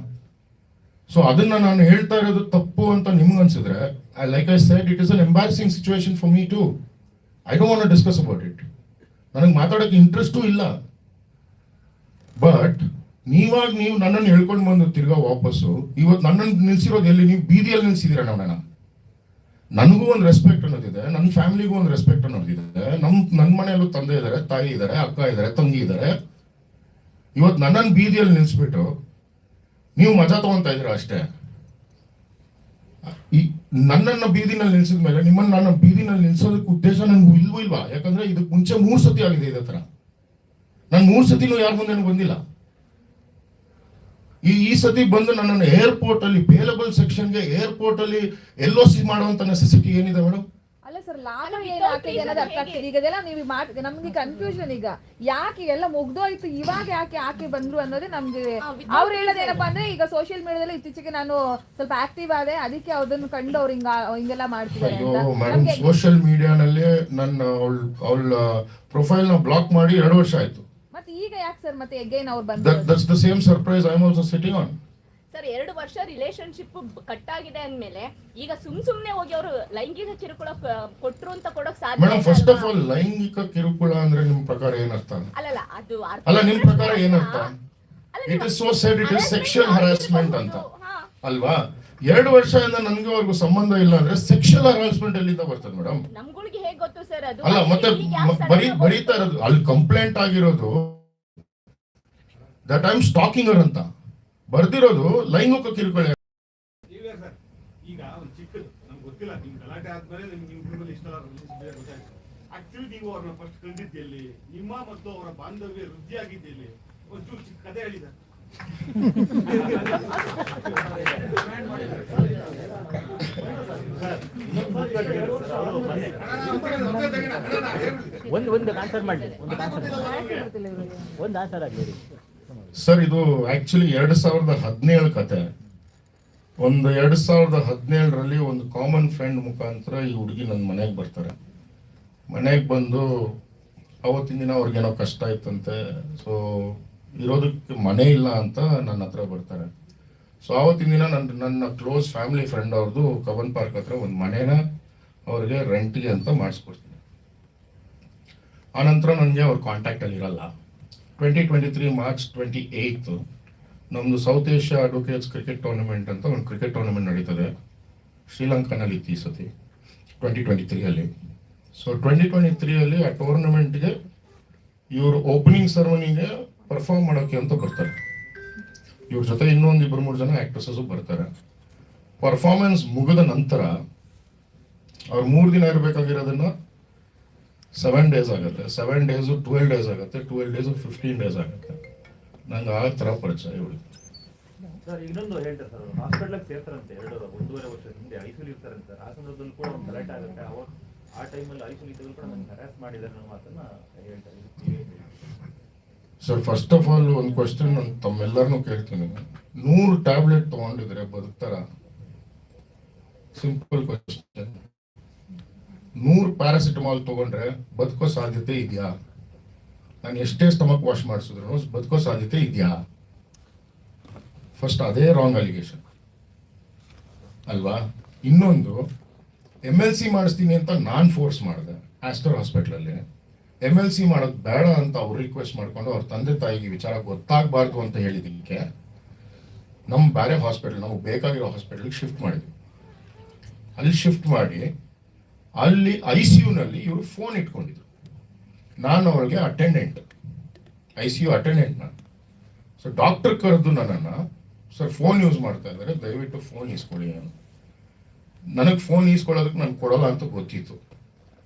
ಸೊ ಅದನ್ನ ನಾನು ಹೇಳ್ತಾ ಇರೋದು ತಪ್ಪು ಅಂತ ನಿಮ್ಗೆ ಅನ್ಸಿದ್ರೆ like I said it is an embarrassing situation for me to I don't want discuss about it ನನಗೆ ಮಾತಾಡೋಕೆ ಇಂಟ್ರೆಸ್ಟೂ ಇಲ್ಲ. ಬಟ್ ನೀವಾಗ ನೀವು ನನ್ನನ್ನು ಹೇಳ್ಕೊಂಡು ಬಂದು ತಿರ್ಗಾ ವಾಪಸ್ಸು ಇವತ್ತು ನನ್ನನ್ನು ನಿಲ್ಸಿರೋದು ಎಲ್ಲಿ? ನೀವು ಬೀದಿಯಲ್ಲಿ ನಿಲ್ಸಿದ್ದೀರ ನೋಡೋಣ ನನಗೂ ಒಂದು ರೆಸ್ಪೆಕ್ಟ್ ಅನ್ನೋದಿದೆ ನನ್ನ ಫ್ಯಾಮಿಲಿಗೂ ಒಂದು ರೆಸ್ಪೆಕ್ಟ್ ಅನ್ನೋದಿದೆ, ನಮ್ ನನ್ನ ಮನೆಯಲ್ಲೂ ತಂದೆ ಇದ್ದಾರೆ ತಾಯಿ ಇದ್ದಾರೆ ಅಕ್ಕ ಇದ್ದಾರೆ ತಂಗಿ ಇದ್ದಾರೆ ಇವತ್ತು ನನ್ನನ್ನು ಬೀದಿಯಲ್ಲಿ ನಿಲ್ಸ್ಬಿಟ್ಟು ನೀವು ಮಜಾ ತಗೊಂತ ಇದ್ದೀರಾ ಅಷ್ಟೇ? ಈ ನನ್ನನ್ನ ಬೀದಿನಲ್ಲಿ ನಿಲ್ಸಿದ ಮೇಲೆ ನಿಮ್ಮನ್ನ ನನ್ನ ಬೀದಿನಲ್ಲಿ ನಿಲ್ಸೋದಕ್ಕೆ ಉದ್ದೇಶ ನನಗೂ ಇಲ್ವೂ ಇಲ್ವಾ? ಯಾಕಂದ್ರೆ ಇದಕ್ಕೆ ಮುಂಚೆ ಮೂರು ಸತಿ ಆಗಿದೆ ಇದೇ ತರ. ನಾನು ಮೂರು ಸತಿನೂ ಯಾರ ಮುಂದೆನೂ ಬಂದಿಲ್ಲ. ಈ ಈ ಸತಿ ಬಂದು ನನ್ನನ್ನು ಏರ್ಪೋರ್ಟ್ ಅಲ್ಲಿ ಬೇಲಬಲ್ ಸೆಕ್ಷನ್ಗೆ ಏರ್ಪೋರ್ಟ್ ಅಲ್ಲಿ ಎಲ್ ಓ ಸಿ ಮಾಡುವಂತ ನೆಸೆಸಿಟಿ ಏನಿದೆ ಮೇಡಮ್ ಅಲ್ಲ ಸರ್ ಲಾಭ ಏನಾಗ್ತಿದೆ ಅನ್ನೋದು ಅರ್ಥ ಆಗ್ತಿದೆ. ಈಗ ಇದೆಲ್ಲ ನೀವು ಮಾಡ್ ನಮ್ಗೆ ಕನ್ಫ್ಯೂಷನ್ ಈಗ. ಯಾಕೆ ಎಲ್ಲ ಮುಗ್ದೋಯ್ತು ಇವಾಗ ಯಾಕೆ ಆಕೆ ಬಂದ್ರು ಅನ್ನೋದೇ ನಮ್ಗೆ ಅವ್ರು ಹೇಳೋದೇನಪ್ಪ ಅಂದ್ರೆ ಈಗ ಸೋಷಿಯಲ್ ಮೀಡಿಯಾದಲ್ಲಿ ಇತ್ತೀಚೆಗೆ ನಾನು ಸ್ವಲ್ಪ ಆಕ್ಟಿವ್ ಆದೆ ಅದಕ್ಕೆ ಅದನ್ನು ಕಂಡು ಅವ್ರು ಹಿಂಗ ಹಿಂಗೆಲ್ಲ ಮಾಡ್ತಿದ್ದಾರೆ ಮೇಡಮ್ ಸೋಷಿಯಲ್ ಮೀಡಿಯಾನಲ್ಲಿ ನನ್ನ ಅವಳ ಅವಳ ಪ್ರೊಫೈಲ್ನ ಬ್ಲಾಕ್ ಮಾಡಿ ಎರಡು ವರ್ಷ ಆಯ್ತು. ಮತ್ತೆ ಈಗ ಯಾಕೆ ಸರ್ ಮತ್ತೆ ಎಗೈನ್ ಅವ್ರು ಬಂದ್ರು that's the same surprise I am also sitting on sir ಎರಡು ವರ್ಷ ರಿಲೇಶನ್ಶಿಪ್ ಕಟ್ ಆಗಿದೆ ಅಂದ್ಮೇಲೆ ಈಗ ಸುಮ್ ಸುಮ್ನೆ ಹೋಗಿ ಅವರು ಲೈಂಗಿಕ ಕಿರುಕುಳ ಕ- ಕೊಟ್ರು ಅಂತ ಕೊಡಕ್ ಸಾಧ್ಯ ಮೇಡಮ್ ಫಸ್ಟ್ ಆಫ್ ಆಲ್ ಲೈಂಗಿಕ ಕಿರುಕುಳ ಅಂದ್ರೆ ನಿಮ್ ಪ್ರಕಾರ ಏನರ್ಥ ಅಲ್ಲಲ್ಲ ಅದು ಅರ್ಥ ಅಲ್ಲ ನಿಮ್ ಪ್ರಕಾರ ಏನರ್ಥ ಅಲ್ಲ, ಇಟ್ ನೀವು is so said it is harassment sexual harassment ಅಂತ. ಆಗಿರ್ಬೋದು. ಹಾ. ಅಲ್ವಾ? ಎರಡು ವರ್ಷದಿಂದ ಅವ್ರಿಗೂ ಸಂಬಂಧ ಇಲ್ಲ ಅಂದ್ರೆ ಸೆಕ್ಷುಯಲ್ ಹರಾಸ್ಮೆಂಟ್ ಎಲ್ಲಿಂದ ಬರ್ತದೆ ಮೇಡಮ್ ನಮ್ಗಳಿಗೆ ಹೇಗ್ ಗೊತ್ತು ಸರ್ ಅದು? ಅಲ್ಲ ಮತ್ತೆ ಬರೀ ಬರೀತಾ ಇರೋದು ಅಲ್ಲಿ ಕಂಪ್ಲೇಂಟ್ ಆಗಿರೋದು ದಟ್ ಐಮ್ ಸ್ಟಾಕಿಂಗರ್ ಅಂತ. ಬರ್ದಿರೋದು ಲೈಂಗಿಕ ಕಿರುಕುಳ. ನೀವೇ ಸರ್ ಈಗ ಒಂದು ಚಿಕ್ಕದು ನಮ್ಗೆ ಗೊತ್ತಿಲ್ಲ ನಿಮ್ ಗಲಾಟೆ ಆದ್ಮೇಲೆ ನಿಮ್ಗೆ ಇವ್ರಲ್ಲಿ ಇಷ್ಟ ರಿಲೇಶನ್ಶಿಪ್ ಗೊತ್ತಾಯ್ತು. ಆಕ್ಚುಲಿ ನೀವು ಅವ್ರನ್ನ ಫಸ್ಟ್ ಕಂಡಿದ್ದೆಲ್ಲಿ ನಿಮ್ಮ ಮತ್ತು ಅವರ ಬಾಂಧವ್ಯ ವೃದ್ಧಿ ಆಗಿದ್ದೆಲ್ಲಿ ಒಂಚೂರು ಚಿಕ್ಕ ಕಥೆ ಹೇಳಿ ಸರ್ ಸರ್ ಇದು ಆಕ್ಚುಲಿ ಎರಡು ಸಾವಿರದ ಹದಿನೇಳು ಕತೆ. ಒಂದು ಎರಡು ಸಾವಿರದ ಹದಿನೇಳರಲ್ಲಿ ಒಂದು ಕಾಮನ್ ಫ್ರೆಂಡ್ ಮುಖಾಂತರ ಈ ಹುಡುಗಿ ನನ್ನ ಮನೆಗೆ ಬರ್ತಾರೆ. ಮನೆಗೆ ಬಂದು ಅವತ್ತಿನ ದಿನ ಅವ್ರಿಗೇನೋ ಕಷ್ಟ ಇತ್ತಂತೆ ಸೊ ಇರೋದಕ್ಕೆ ಮನೆ ಇಲ್ಲ ಅಂತ ನನ್ನ ಹತ್ರ ಬರ್ತಾರೆ. ಸೊ ಆವತ್ತಿನ ದಿನ ನನ್ನ ನನ್ನ ಕ್ಲೋಸ್ ಫ್ಯಾಮಿಲಿ ಫ್ರೆಂಡ್ ಅವ್ರದ್ದು ಕವನ್ ಪಾರ್ಕ್ ಹತ್ರ ಒಂದು ಮನೇನ ಅವ್ರಿಗೆ ರೆಂಟ್ಗೆ ಅಂತ ಮಾಡಿಸ್ಕೊಡ್ತೀನಿ. ಆನಂತರ ನನಗೆ ಅವ್ರ ಕಾಂಟ್ಯಾಕ್ಟಲ್ಲಿ ಇರಲ್ಲ. Twenty twenty three March twenty eight ನಮ್ಮದು South Asia advocates cricket tournament ಅಂತ ಒಂದು ಕ್ರಿಕೆಟ್ ಟೂರ್ನಮೆಂಟ್ ನಡೀತದೆ. ಶ್ರೀಲಂಕಾನಲ್ಲಿ ಇತ್ತು ಈ ಸತಿ ಟ್ವೆಂಟಿ ಟ್ವೆಂಟಿ ತ್ರೀಯಲ್ಲಿ ಸೊ ಟ್ವೆಂಟಿ ಟ್ವೆಂಟಿ ತ್ರೀಯಲ್ಲಿ ಆ ಟೂರ್ನಮೆಂಟ್ಗೆ ಇವರು ಓಪನಿಂಗ್ ಸೆರೆಮನಿಗೆ ಪರ್ಫಾರ್ಮ್ ಮಾಡೋಕ್ಕೆ ಅಂತ ಬರ್ತಾರೆ. ಇವ್ರ ಜೊತೆ ಇನ್ನೊಂದು ಇಬ್ಬರು ಮೂರು ಜನ ಆಕ್ಟ್ರೆಸಸ್ ಬರ್ತಾರೆ. ಪರ್ಫಾರ್ಮೆನ್ಸ್ ಮುಗಿದ ನಂತರ ಅವ್ರು ಮೂರು ದಿನ ಇರಬೇಕಾಗಿರೋದನ್ನ ಸೆವೆನ್ ಡೇಸ್ ಆಗುತ್ತೆ. ಸೆವೆನ್ ಡೇಸು ಟ್ವೆಲ್ ಡೇಸ್ ಆಗುತ್ತೆ. ಟ್ವೆಲ್ ಡೇಸು ಫಿಫ್ಟೀನ್ ಡೇಸ್ ಆಗುತ್ತೆ. ನಂಗೆ ಆ ಥರ ಪರಿಚಯ ಇವಳು. ಸರ್, ಇನ್ನೊಂದು ಹೇಳ್ತಾರೆ ಸರ್ ಹಾಸ್ಪಿಟ್ಲಿಗೆ ಸೇರ್ತಾರಂತೆ ಎರಡು, ಒಂದೂವರೆ ವರ್ಷ ಹಿಂದೆ, ಐಸಿಲ್ ಇರ್ತಾರಂತೆ. ಆ ಸಂದರ್ಭದಲ್ಲಿ ಕೂಡ ಒಂದು ಆಗುತ್ತೆ. ಅವಾಗ ಆ ಟೈಮಲ್ಲಿ ಐಸಿಲ್ ಇದ್ದರೂ ಕೂಡ ನನಗೆ ಹರಾಸ್ ಮಾಡಿದ್ದಾರೆ ಅನ್ನೋ ಮಾತನ್ನ ಹೇಳ್ತೀರಿ? ಸರ್ ಫಸ್ಟ್ ಆಫ್ ಆಲ್ ಒಂದು ಕ್ವಶನ್ ನಾನು ತಮ್ಮೆಲ್ಲರನ್ನೂ ಕೇಳ್ತೀನಿ. ನೂರು ಟ್ಯಾಬ್ಲೆಟ್ ತಗೊಂಡಿದ್ರೆ ಬದುಕ್ತಾರ? ಸಿಂಪಲ್ ಕ್ವಶನ್ ನೂರು ಪ್ಯಾರಾಸಿಟಮಾಲ್ ತಗೊಂಡ್ರೆ ಬದುಕೋ ಸಾಧ್ಯತೆ ಇದೆಯಾ? ನಾನು ಎಷ್ಟೇ ಸ್ಟಮಕ್ ವಾಶ್ ಮಾಡಿಸಿದ್ರು ಬದುಕೋ ಸಾಧ್ಯತೆ ಇದೆಯಾ? ಫಸ್ಟ್ ಅದೇ ರಾಂಗ್ ಅಲಿಗೇಷನ್ ಅಲ್ವಾ? ಇನ್ನೊಂದು ಎಂ ಎಲ್ ಸಿ ಮಾಡಿಸ್ತೀನಿ ಅಂತ ನಾನು ಫೋರ್ಸ್ ಮಾಡಿದೆ ಆಸ್ಟರ್ ಹಾಸ್ಪಿಟ್ಲಲ್ಲಿ ಎಂ ಎಲ್ ಸಿ ಮಾಡೋದು ಬೇಡ ಅಂತ ಅವ್ರು ರಿಕ್ವೆಸ್ಟ್ ಮಾಡ್ಕೊಂಡು ಅವ್ರ ತಂದೆ ತಾಯಿಗೆ ವಿಚಾರ ಗೊತ್ತಾಗಬಾರ್ದು ಅಂತ ಹೇಳಿದ್ದಕ್ಕೆ ನಮ್ಮ ಬೇರೆ ಹಾಸ್ಪಿಟಲ್ ನಮಗೆ ಬೇಕಾಗಿರೋ ಹಾಸ್ಪಿಟಲ್ಗೆ ಶಿಫ್ಟ್ ಮಾಡಿದ್ವಿ. ಅಲ್ಲಿ ಶಿಫ್ಟ್ ಮಾಡಿ, ಅಲ್ಲಿ ಐ ಸಿ ಯುನಲ್ಲಿ ಇವರು ಫೋನ್ ಇಟ್ಕೊಂಡಿದ್ರು. ನಾನು ಅವ್ರಿಗೆ attendant I C U attendant ನಾನು. ಸೊ ಡಾಕ್ಟರ್ ಕರೆದು ನನ್ನನ್ನು ಸರ್ ಫೋನ್ ಯೂಸ್ ಮಾಡ್ತಾ ಇದ್ದಾರೆ, ದಯವಿಟ್ಟು ಫೋನ್ ಇಸ್ಕೊಳ್ಳಿ ನಾನು ನನಗೆ ಫೋನ್ ಈಸ್ಕೊಳ್ಳೋದಕ್ಕೆ ನಾನು ಕೊಡೋಲ್ಲ ಅಂತ ಗೊತ್ತಿತ್ತು.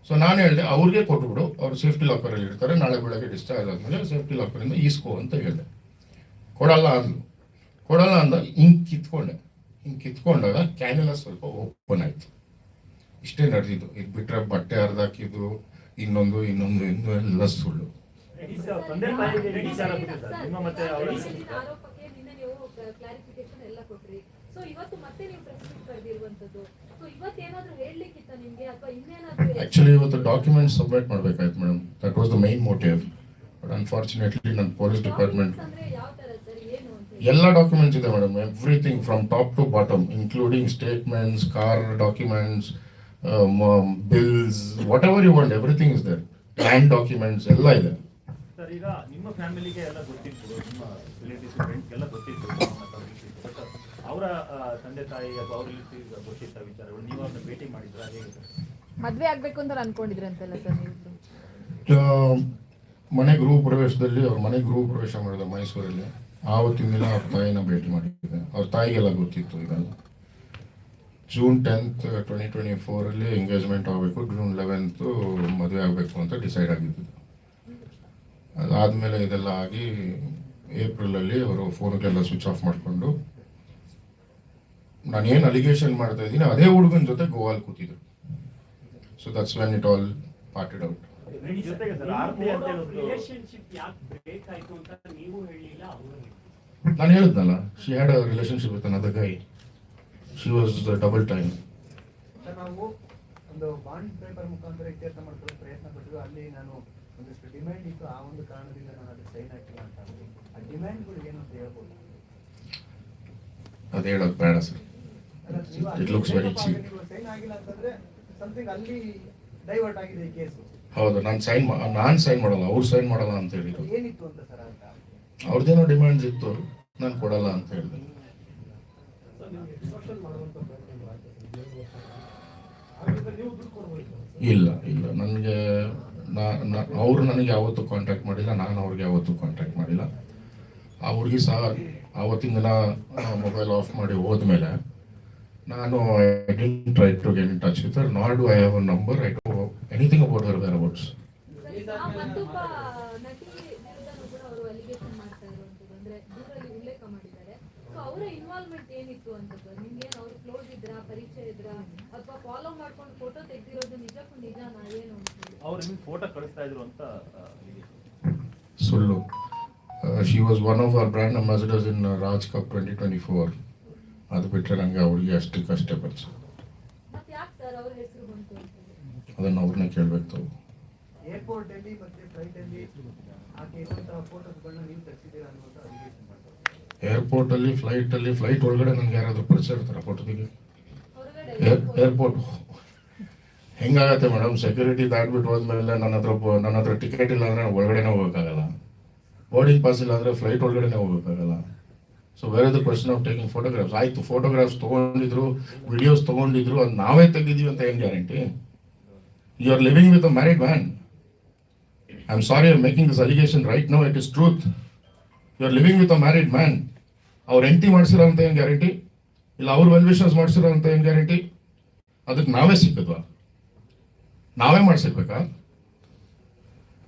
ಸೊ ನಾನು ಹೇಳಿದೆ ಅವ್ರಿಗೆ ಕೊಟ್ಬಿಡು ಅವ್ರು ಸೇಫ್ಟಿ ಲಾಕರಲ್ಲಿ ಇರ್ತಾರೆ ನಾಳೆ ಬೆಳಗ್ಗೆ ಡಿಸ್ಚಾರ್ಜ್ ಆದಮೇಲೆ ಸೇಫ್ಟಿ ಲಾಕರಿಂದ ಈಸ್ಕೋ ಅಂತ ಹೇಳಿದೆ. ಕೊಡಲ್ಲ ಅಂದ್ಲು. ಕೊಡಲ್ಲ ಅಂದ ಹಿಂಗೆ ಕಿತ್ಕೊಂಡೆ. ಹಿಂಗೆ ಕಿತ್ಕೊಂಡಾಗ ಕ್ಯಾನೆಲ್ಲ ಸ್ವಲ್ಪ ಓಪನ್ ಆಯ್ತು. ಇಷ್ಟೇ ನಡೆದಿದ್ದು. ಇದು ಬಿಟ್ರೆ ಬಟ್ಟೆ ಹರಿದಾಕಿದ್ದು ಇನ್ನೊಂದು ಇನ್ನೊಂದು ಇನ್ನೂ ಎಲ್ಲ ಸುಳ್ಳು. ನಿಮ್ಮ ಸೊ ಇವತ್ತು ಮತ್ತೆ ನೀವು ಪ್ರೆಸ್ ಮೀಟ್ ಕರೆದಿರುವಂತದ್ದು ಸೊ ಇವತ್ತೇನಾದ್ರೂ ಹೇಳಲಿಕ್ಕಿತ್ತ ನಿಮಗೆ? ಅಥವಾ ಇನ್ನೇನಾದರೂ ಆಕ್ಚುಲಿ ಇವತ್ತು document submit ಮಾಡಬೇಕಾಯ್ತು madam that was the main motive but unfortunately ನನ್ನ ಪೊಲೀಸ್ ಡಿಪಾರ್ಟ್ಮೆಂಟ್? ಎಲ್ಲ ಡಾಕ್ಯುಮೆಂಟ್ಸ್ ಇದೆ madam everything from top to bottom including statements car documents bills whatever you want everything is there land documents ಎಲ್ಲ ಇದೆ. Sir ಈಗ ನಿಮ್ಮ ಫ್ಯಾಮಿಲಿಗೆ ಎಲ್ಲ ಗೊತ್ತಿತ್ತು ನಿಮ್ಮ ರಿಲೇಟಿವ್ಸ್ ಫ್ರೆಂಡ್ಸ್ ಎಲ್ಲ ಗೊತ್ತಿತ್ತು. ಅವರ ತಂದೆ ತಾಯಿ ಅಥವಾ ಅವರಲ್ಲಿ ಘೋಷಿತ ವಿಚಾರಗಳು ನೀವು ಅವ್ರನ್ನ ಭೇಟಿ ಮಾಡಿದ್ರ? ಮದ್ವೆ ಆಗ್ಬೇಕು ಅಂತ ಅನ್ಕೊಂಡಿದ್ರಿ ಅಂತಲ್ಲ ಸರ್ ಮನೆ ಗೃಹ ಪ್ರವೇಶದಲ್ಲಿ ಅವ್ರ ಮನೆ ಗೃಹ ಪ್ರವೇಶ ಮಾಡಿದ ಮೈಸೂರಲ್ಲಿ ಆವತ್ತಿನ ದಿನ ಅವ್ರ ತಾಯಿನ ಭೇಟಿ ಮಾಡಿದ್ದೆ. ಅವ್ರ ತಾಯಿಗೆಲ್ಲ ಗೊತ್ತಿತ್ತು ಇದೆಲ್ಲ. ಜೂನ್ ಟೆಂತ್ ಟ್ವೆಂಟಿ ಟ್ವೆಂಟಿ ಫೋರಲ್ಲಿ ಎಂಗೇಜ್ಮೆಂಟ್ ಆಗಬೇಕು ಜೂನ್ ಲೆವೆಂತು ಮದುವೆ ಆಗಬೇಕು ಅಂತ ಡಿಸೈಡ್ ಆಗಿದ್ದು ಅದಾದಮೇಲೆ ಇದೆಲ್ಲ ಆಗಿ ಏಪ್ರಿಲಲ್ಲಿ ಅವರು ಫೋನ್ಗೆಲ್ಲ ಸ್ವಿಚ್ ಆಫ್ ಮಾಡಿಕೊಂಡು ನಾನು ಏನು ಅಲಿಗೇಷನ್ ಮಾಡ್ತಾ ಇದ್ದೀನಿ ಅದೇ ಹುಡುಗನ ಜೊತೆ ಗೋವಾಲ್ ಕೂತಿದ್ರು. So that's when it all parted out ನಾನು ಹೇಳಿದ್ನಲ್ಲ she had a relationship with another guy she was double time sir ನಾವು ಒಂದು ಬಾಂಡ್ ಪೇಪರ್ ಮುಖಾಂತರ ಇತ್ಯರ್ಥ ಮಾಡ್ಕೊಳ್ಳೋ ಪ್ರಯತ್ನ ಪಟ್ಟಿದ್ದು ಅಲ್ಲಿ ನಾನು ಒಂದಷ್ಟು ಡಿಮ್ಯಾಂಡ್ ಇತ್ತು. ಆ ಒಂದು ಕಾರಣದಿಂದ ನಾನು ಅದಕ್ಕೆ ಸೈನ್ ಹಾಕಿಲ್ಲ ಅಂತ ಆ ಡಿಮ್ಯಾಂಡ್ಗಳು ಏನು ಅಂತ ಹೇಳ್ಬೋದು? ಅದು ಹೇಳೋದು ಬೇಡ sir it looks very cheap ಹೌದು ನಾನು ಸೈನ್ ನಾನು ಸೈನ್ ಮಾಡಲ್ಲ ಅವ್ರು ಸೈನ್ ಮಾಡಲ್ಲ ಅಂತ ಹೇಳಿದ್ರು. ಅವ್ರದ್ದೇನೋ ಡಿಮ್ಯಾಂಡ್ಸ್ ಇತ್ತು ನಾನು ಕೊಡಲ್ಲ ಅಂತ ಹೇಳಿದೆ ಸರ್ ನಿಮ್ಗೆ ಎಕ್ಸ್ಟ್ರಾಕ್ಷನ್ ಮಾಡುವಂತ ಪ್ರಯತ್ನ ಆಯ್ತು ಸರ್? ಏಳು ವರ್ಷ ಹಾಗಾದ್ರೆ ನೀವು ದುಡ್ಡು ಕೊಡ್ಬೇಕು ಇಲ್ಲ ಇಲ್ಲ. ನನಗೆ ಅವರು ನನಗೆ ಯಾವತ್ತೂ ಕಾಂಟ್ಯಾಕ್ಟ್ ಮಾಡಿಲ್ಲ ನಾನು ಅವ್ರಿಗೆ ಯಾವತ್ತೂ ಕಾಂಟ್ಯಾಕ್ಟ್ ಮಾಡಿಲ್ಲ. ಆ ಹುಡುಗಿ ಸಹ ಆವತ್ತಿನ ದಿನ ಮೊಬೈಲ್ ಆಫ್ ಮಾಡಿ ಹೋದ್ಮೇಲೆ ನಾನು I didn't try to get in touch with not do I have a number I do anything about her whereabouts ಸುಳ್ಳು. She was one of our brand ambassadors in Raj cup twenty twenty four ಅದು ಬಿಟ್ಟರೆ ನನಗೆ ಅವಳಿಗೆ ಅಷ್ಟಕ್ಕಷ್ಟೇ ಪರಿಚಯ ಮತ್ತೆ ಯಾಕೆ sir ಅವ್ರ ಹೆಸರು ಬಂತು ಅಂತ ಹೇಳಿ? ಅದನ್ನು ಅವ್ರನ್ನೇ ಕೇಳಬೇಕು ತಾವು. ಏರ್ಪೋರ್ಟ್ ಅಲ್ಲಿ ಮತ್ತೆ ಫ್ಲೈಟ್ ಅಲ್ಲಿ ಆಕೆ ಇರುವಂತಹ ಫೋಟೋಸ್ಗಳನ್ನ ನೀವು ತೆಗೆಸಿದ್ದೀರಾ ಅನ್ನುವಂತ ಅಲಿಗೇಷನ್ ಮಾಡ್ತಾರೆ ಏರ್ಪೋರ್ಟಲ್ಲಿ ಫ್ಲೈಟಲ್ಲಿ ಫ್ಲೈಟ್ ಒಳಗಡೆ ನನಗೆ ಯಾರಾದರೂ ಪರಿಚಯ ಇರ್ತಾರೆ ಫೋಟೋದಿಗೆ ಏರ್ಪೋರ್ಟ್ ಹೆಂಗಾಗತ್ತೆ ಮೇಡಮ್ ಸೆಕ್ಯೂರಿಟಿ ದಾಟ್ಬಿಟ್ಟು ಹೋದ್ಮೇಲೆ ನನ್ನ ಹತ್ರ ಬ- ನನ್ನ ಹತ್ರ ಟಿಕೆಟ್ ಇಲ್ಲ ಅಂದ್ರೆ ನಾನು ಒಳಗಡೆನೇ ಹೋಗೋಕ್ಕಾಗಲ್ಲ. ಬೋರ್ಡಿಂಗ್ ಪಾಸ್ ಇಲ್ಲ ಅಂದ್ರೆ ಫ್ಲೈಟ್ ಒಳಗಡೆನೇ ಹೋಗೋಕ್ಕಾಗಲ್ಲ. So where the question of taking photographs ಆಯ್ತು ಫೋಟೋಗ್ರಾಫ್ಸ್ ತೊಗೊಂಡಿದ್ರು ವಿಡಿಯೋಸ್ ತೊಗೊಂಡಿದ್ರು, ಅದು ನಾವೇ ತೆಗಿದೀವಿ ಅಂತ ಏನು guarantee you are living with a married man I am sorry are making this allegation right no it is truth you are living with a married man ಅವ್ರು ಎಂಟಿ ಮಾಡಿಸಿರೋ ಅಂತ ಏನು ಗ್ಯಾರಂಟಿ ಇಲ್ಲ, ಅವ್ರು ವೆಲ್ ವಿಶಸ್ ಮಾಡಿಸಿರೋ ಅಂತ ಏನು ಗ್ಯಾರಂಟಿ ಅದಕ್ಕೆ ನಾವೇ ಸಿಕ್ಕಿದ್ವಾ? ನಾವೇ ಮಾಡಿಸಿರ್ಬೇಕಾ?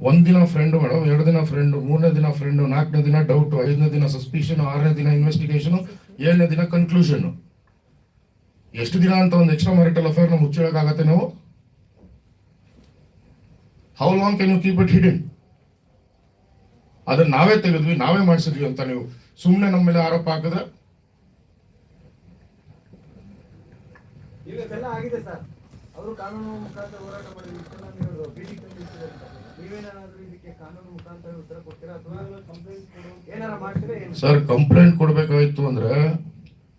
ಒಂದಿನ ಫ್ರೆಂಡು ಮೇಡಮ್ ಎರಡು ದಿನ ಫ್ರೆಂಡು ಮೂರನೇ ದಿನ ಫ್ರೆಂಡು ನಾಲ್ಕನೇ ದಿನ ಡೌಟ್ ಐದನೇ ದಿನ ಸಸ್ಪಿಷನ್ ಆರನೇ ದಿನ ಇನ್ವೆಸ್ಟಿಗೇಷನ್ ಏಳನೇ ದಿನ ಕನ್ಕ್ಲೂಷನ್ ಎಷ್ಟು ದಿನ ಅಂತ ಒಂದು ಎಕ್ಸ್ಟ್ರಾ ಮ್ಯಾರಿಟಲ್ ಅಫೇರ್ನ ಮುಚ್ಚಳಕ್ಕಾಗತ್ತೆ ನಾವು? How long can you keep it hidden ಅದನ್ನ ನಾವೇ ತೆಗೆದ್ವಿ, ನಾವೇ ಮಾಡಿಸಿದ್ವಿ ಅಂತ ನೀವು ಸುಮ್ಮನೆ ನಮ್ಮ ಮೇಲೆ ಆರೋಪ ಹಾಕಿದ್ರೆ? ಆಗಿದೆ ಸರ್. ಅವರು ಕಾನೂನು ಹೋರಾಟ ಸರ್ ಕಂಪ್ಲೇಂಟ್ ಕೊಡ್ಬೇಕಾಯ್ತು ಅಂದ್ರೆ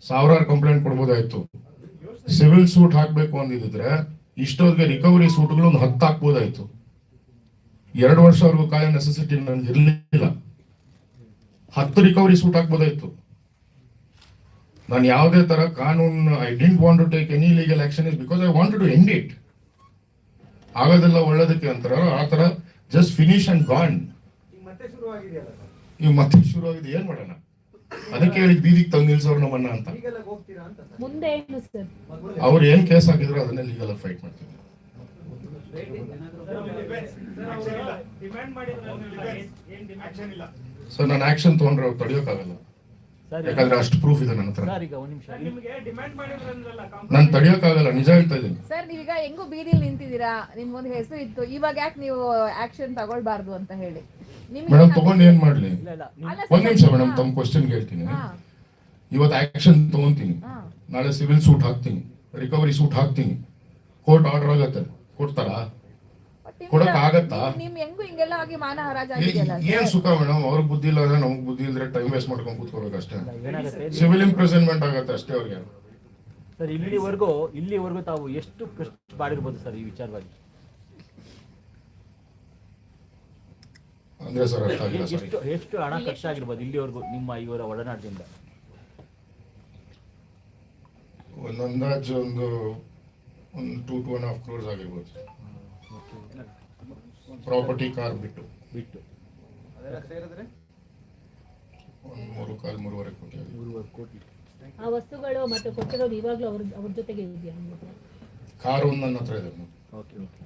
ಸಾವಿರಾರು ಕಂಪ್ಲೇಂಟ್ ಕೊಡ್ಬೋದಾಯ್ತು. ಸಿವಿಲ್ ಸೂಟ್ ಹಾಕ್ಬೇಕು ಅಂದಿದ್ರೆ ಇಷ್ಟೊತ್ತಿಗೆ ರಿಕವರಿ ಸೂಟ್ಗಳು ಒಂದು ಹತ್ತು ಹಾಕ್ಬೋದಾಯ್ತು. ಎರಡು ವರ್ಷವರೆಗೂ ಕಾಯ ನೆಸೆಸಿಟಿ ನನ್ಗೆ ಇರಲಿಲ್ಲ. ಹತ್ತು ರಿಕವರಿ ಸೂಟ್ ಹಾಕ್ಬೋದಾಯ್ತು. ನಾನು ಯಾವುದೇ ತರ ಕಾನೂನು I didn't want to take any legal action is because I want to end it ಆಗೋದೆಲ್ಲ ಒಳ್ಳೇದಕ್ಕೆ ಅಂತಾರ ಆ ತರ ಜಸ್ಟ್ ಫಿನಿಶ್ ಅಂಡ್ ಗಾನ್ ನೀವು ಮತ್ತೆ ಶುರು ಆಗಿದೆ ಏನ್ ಮಾಡೋಣ? ಅದಕ್ಕೆ ಹೇಳಿದ್ ಬೀದಿಗೆ ತಂದು ನಿಲ್ಸೋರು ನಮ್ಮನ್ನ ಅಂತ. ಈಗೆಲ್ಲ ಹೋಗ್ತೀರಾ ಅಂತ ಸರ್? ಮುಂದೆ ಏನು ಸರ್? ಅವ್ರು ಏನ್ ಕೇಸ್ ಹಾಕಿದ್ರು ಅದನ್ನೇ ಲೀಗಲ್ ಫೈಟ್ ಮಾಡ್ತೀವಿ. ಡಿಮ್ಯಾಂಡ್ ಮಾಡಿದ್ರೆ ಏನ್ ಡಿಮ್ಯಾಂಡ್ ಇಲ್ಲ. ಸೊ ನಾನು ಆಕ್ಷನ್ ತಗೊಂಡ್ರೆ ಅವ್ರು ತಡಿಯೋಕ್ಕಾಗಲ್ಲ. ಯಾಕಂದ್ರೆ ಅಷ್ಟು ಪ್ರೂಫ್ ಇದೆ ನನ್ನ ಹತ್ರ. ಸರ್ ಈಗ ಒಂದ್ ನಿಮಿಷ. ನಿಮಗೆ ಡಿಮ್ಯಾಂಡ್ ಮಾಡಿದ್ರಲ್ಲ ನಾನು ತಡಿಯೋಕ್ಕಾಗಲ್ಲ ನಿಜ ಹೇಳ್ತಾ ಇದ್ದೀನಿ. ಸರ್ ನೀವೀಗ ಹೆಂಗೂ ಬೀದಿಲಿ ನಿಂತಿದ್ದೀರಾ? ನಿಮ್ಗೊಂದು ಹೆಸರು ಇತ್ತು. ಇವಾಗ ಯಾಕೆ ನೀವು ಆಕ್ಷನ್ ತಗೊಳ್ಬಾರ್ದು ಅಂತ ಹೇಳಿ. ಮೇಡಮ್ ತಗೊಂಡು ಏನ್ ಮಾಡ್ಲಿ? ಒಂದ್ ನಿಮಿಷ ಮೇಡಮ್. ತಮ್ಮ ಕ್ವಶನ್ ಹೇಳ್ತೀನಿ ಇವತ್ತು ಆಕ್ಷನ್ ತಗೊಂತೀನಿ. ನಾಳೆ ಸಿವಿಲ್ ಸೂಟ್ ಹಾಕ್ತೀನಿ. ರಿಕವರಿ ಸೂಟ್ ಹಾಕ್ತೀನಿ. ಕೋರ್ಟ್ ಆರ್ಡರ್ ಆಗತ್ತೆ. ಕೊಡ್ತಾರಾ? ಕೊಡಕ್ ಆಗತ್ತಾ? ನಿಮ್- ಹೆಂಗು ಹಿಂಗೆಲ್ಲ ಆಗಿ ಮಾನ ಏ- ಹರಾಜಾಗಿದೆಯಲ್ಲ ಏನ್ ಸುಖ ಮೇಡಮ್? ಅವ್ರ ಬುದ್ಧಿ ಇಲ್ಲ ಅಂದ್ರೆ ನಮಗ್ ಬುದ್ಧಿ ಇಲ್ದ್ರೆ ಟೈಮ್ ವೇಸ್ಟ್ ಮಾಡ್ಕೊಂಡು ಕೂತ್ಕೋಬೇಕು ಅಷ್ಟೇ. ಸಿವಿಲ್ ಇಂಪ್ರೆಸನ್ಮೆಂಟ್ ಆಗತ್ತೆ ಅಷ್ಟೇ ಅವ್ರಿಗೆ. ಸರ್ ಇಲ್ಲಿವರೆಗೂ ಇಲ್ಲಿವರೆಗೂ ತಾವು ಎಷ್ಟು ಕಷ್ಟ ಮಾಡಿರ್ಬೋದು ಸರ್ ಈ ವಿಚಾರವಾಗಿ? ಅಂದ್ರೆ ಸರ್ ಅರ್ಥ ಆಗಿಲ್ಲ ಸರ್ ಎಷ್ಟು ಎಷ್ಟು ಹಣ ಖರ್ಚಾಗಿರ್ಬೋದು ಇಲ್ಲಿವರೆಗೂ ನಿಮ್ಮ ಇವರ ಒಡನಾಟದಿಂದ ಒಂದು ಅಂದಾಜು ಒಂದು ಒಂದು two two and half crores ಆಗಿರ್ಬೋದು. ಪ್ರಾಪರ್ಟಿ ಕಾರ್ ಬಿಟ್ಟು. ಬಿಟ್ಟು. ಮೂರು ಕಾಲ್ ಮೂರುವರೆ ಕೋಟಿ ಆಗಿದೆ. ಮೂರುವರೆ ಕೋಟಿ. ಆ ವಸ್ತುಗಳು ಮತ್ತೆ ಕೊಟ್ಟಿರೋದು ಇವಾಗ್ಲೂ ಅವ್ರ ಅವ್ರ ಜೊತೆಗೆ ಇದೆಯಾ? ಕಾರ್ ಒಂದು ನನ್ನ ಹತ್ರ ಇದೆ ಓಕೆ ಓಕೆ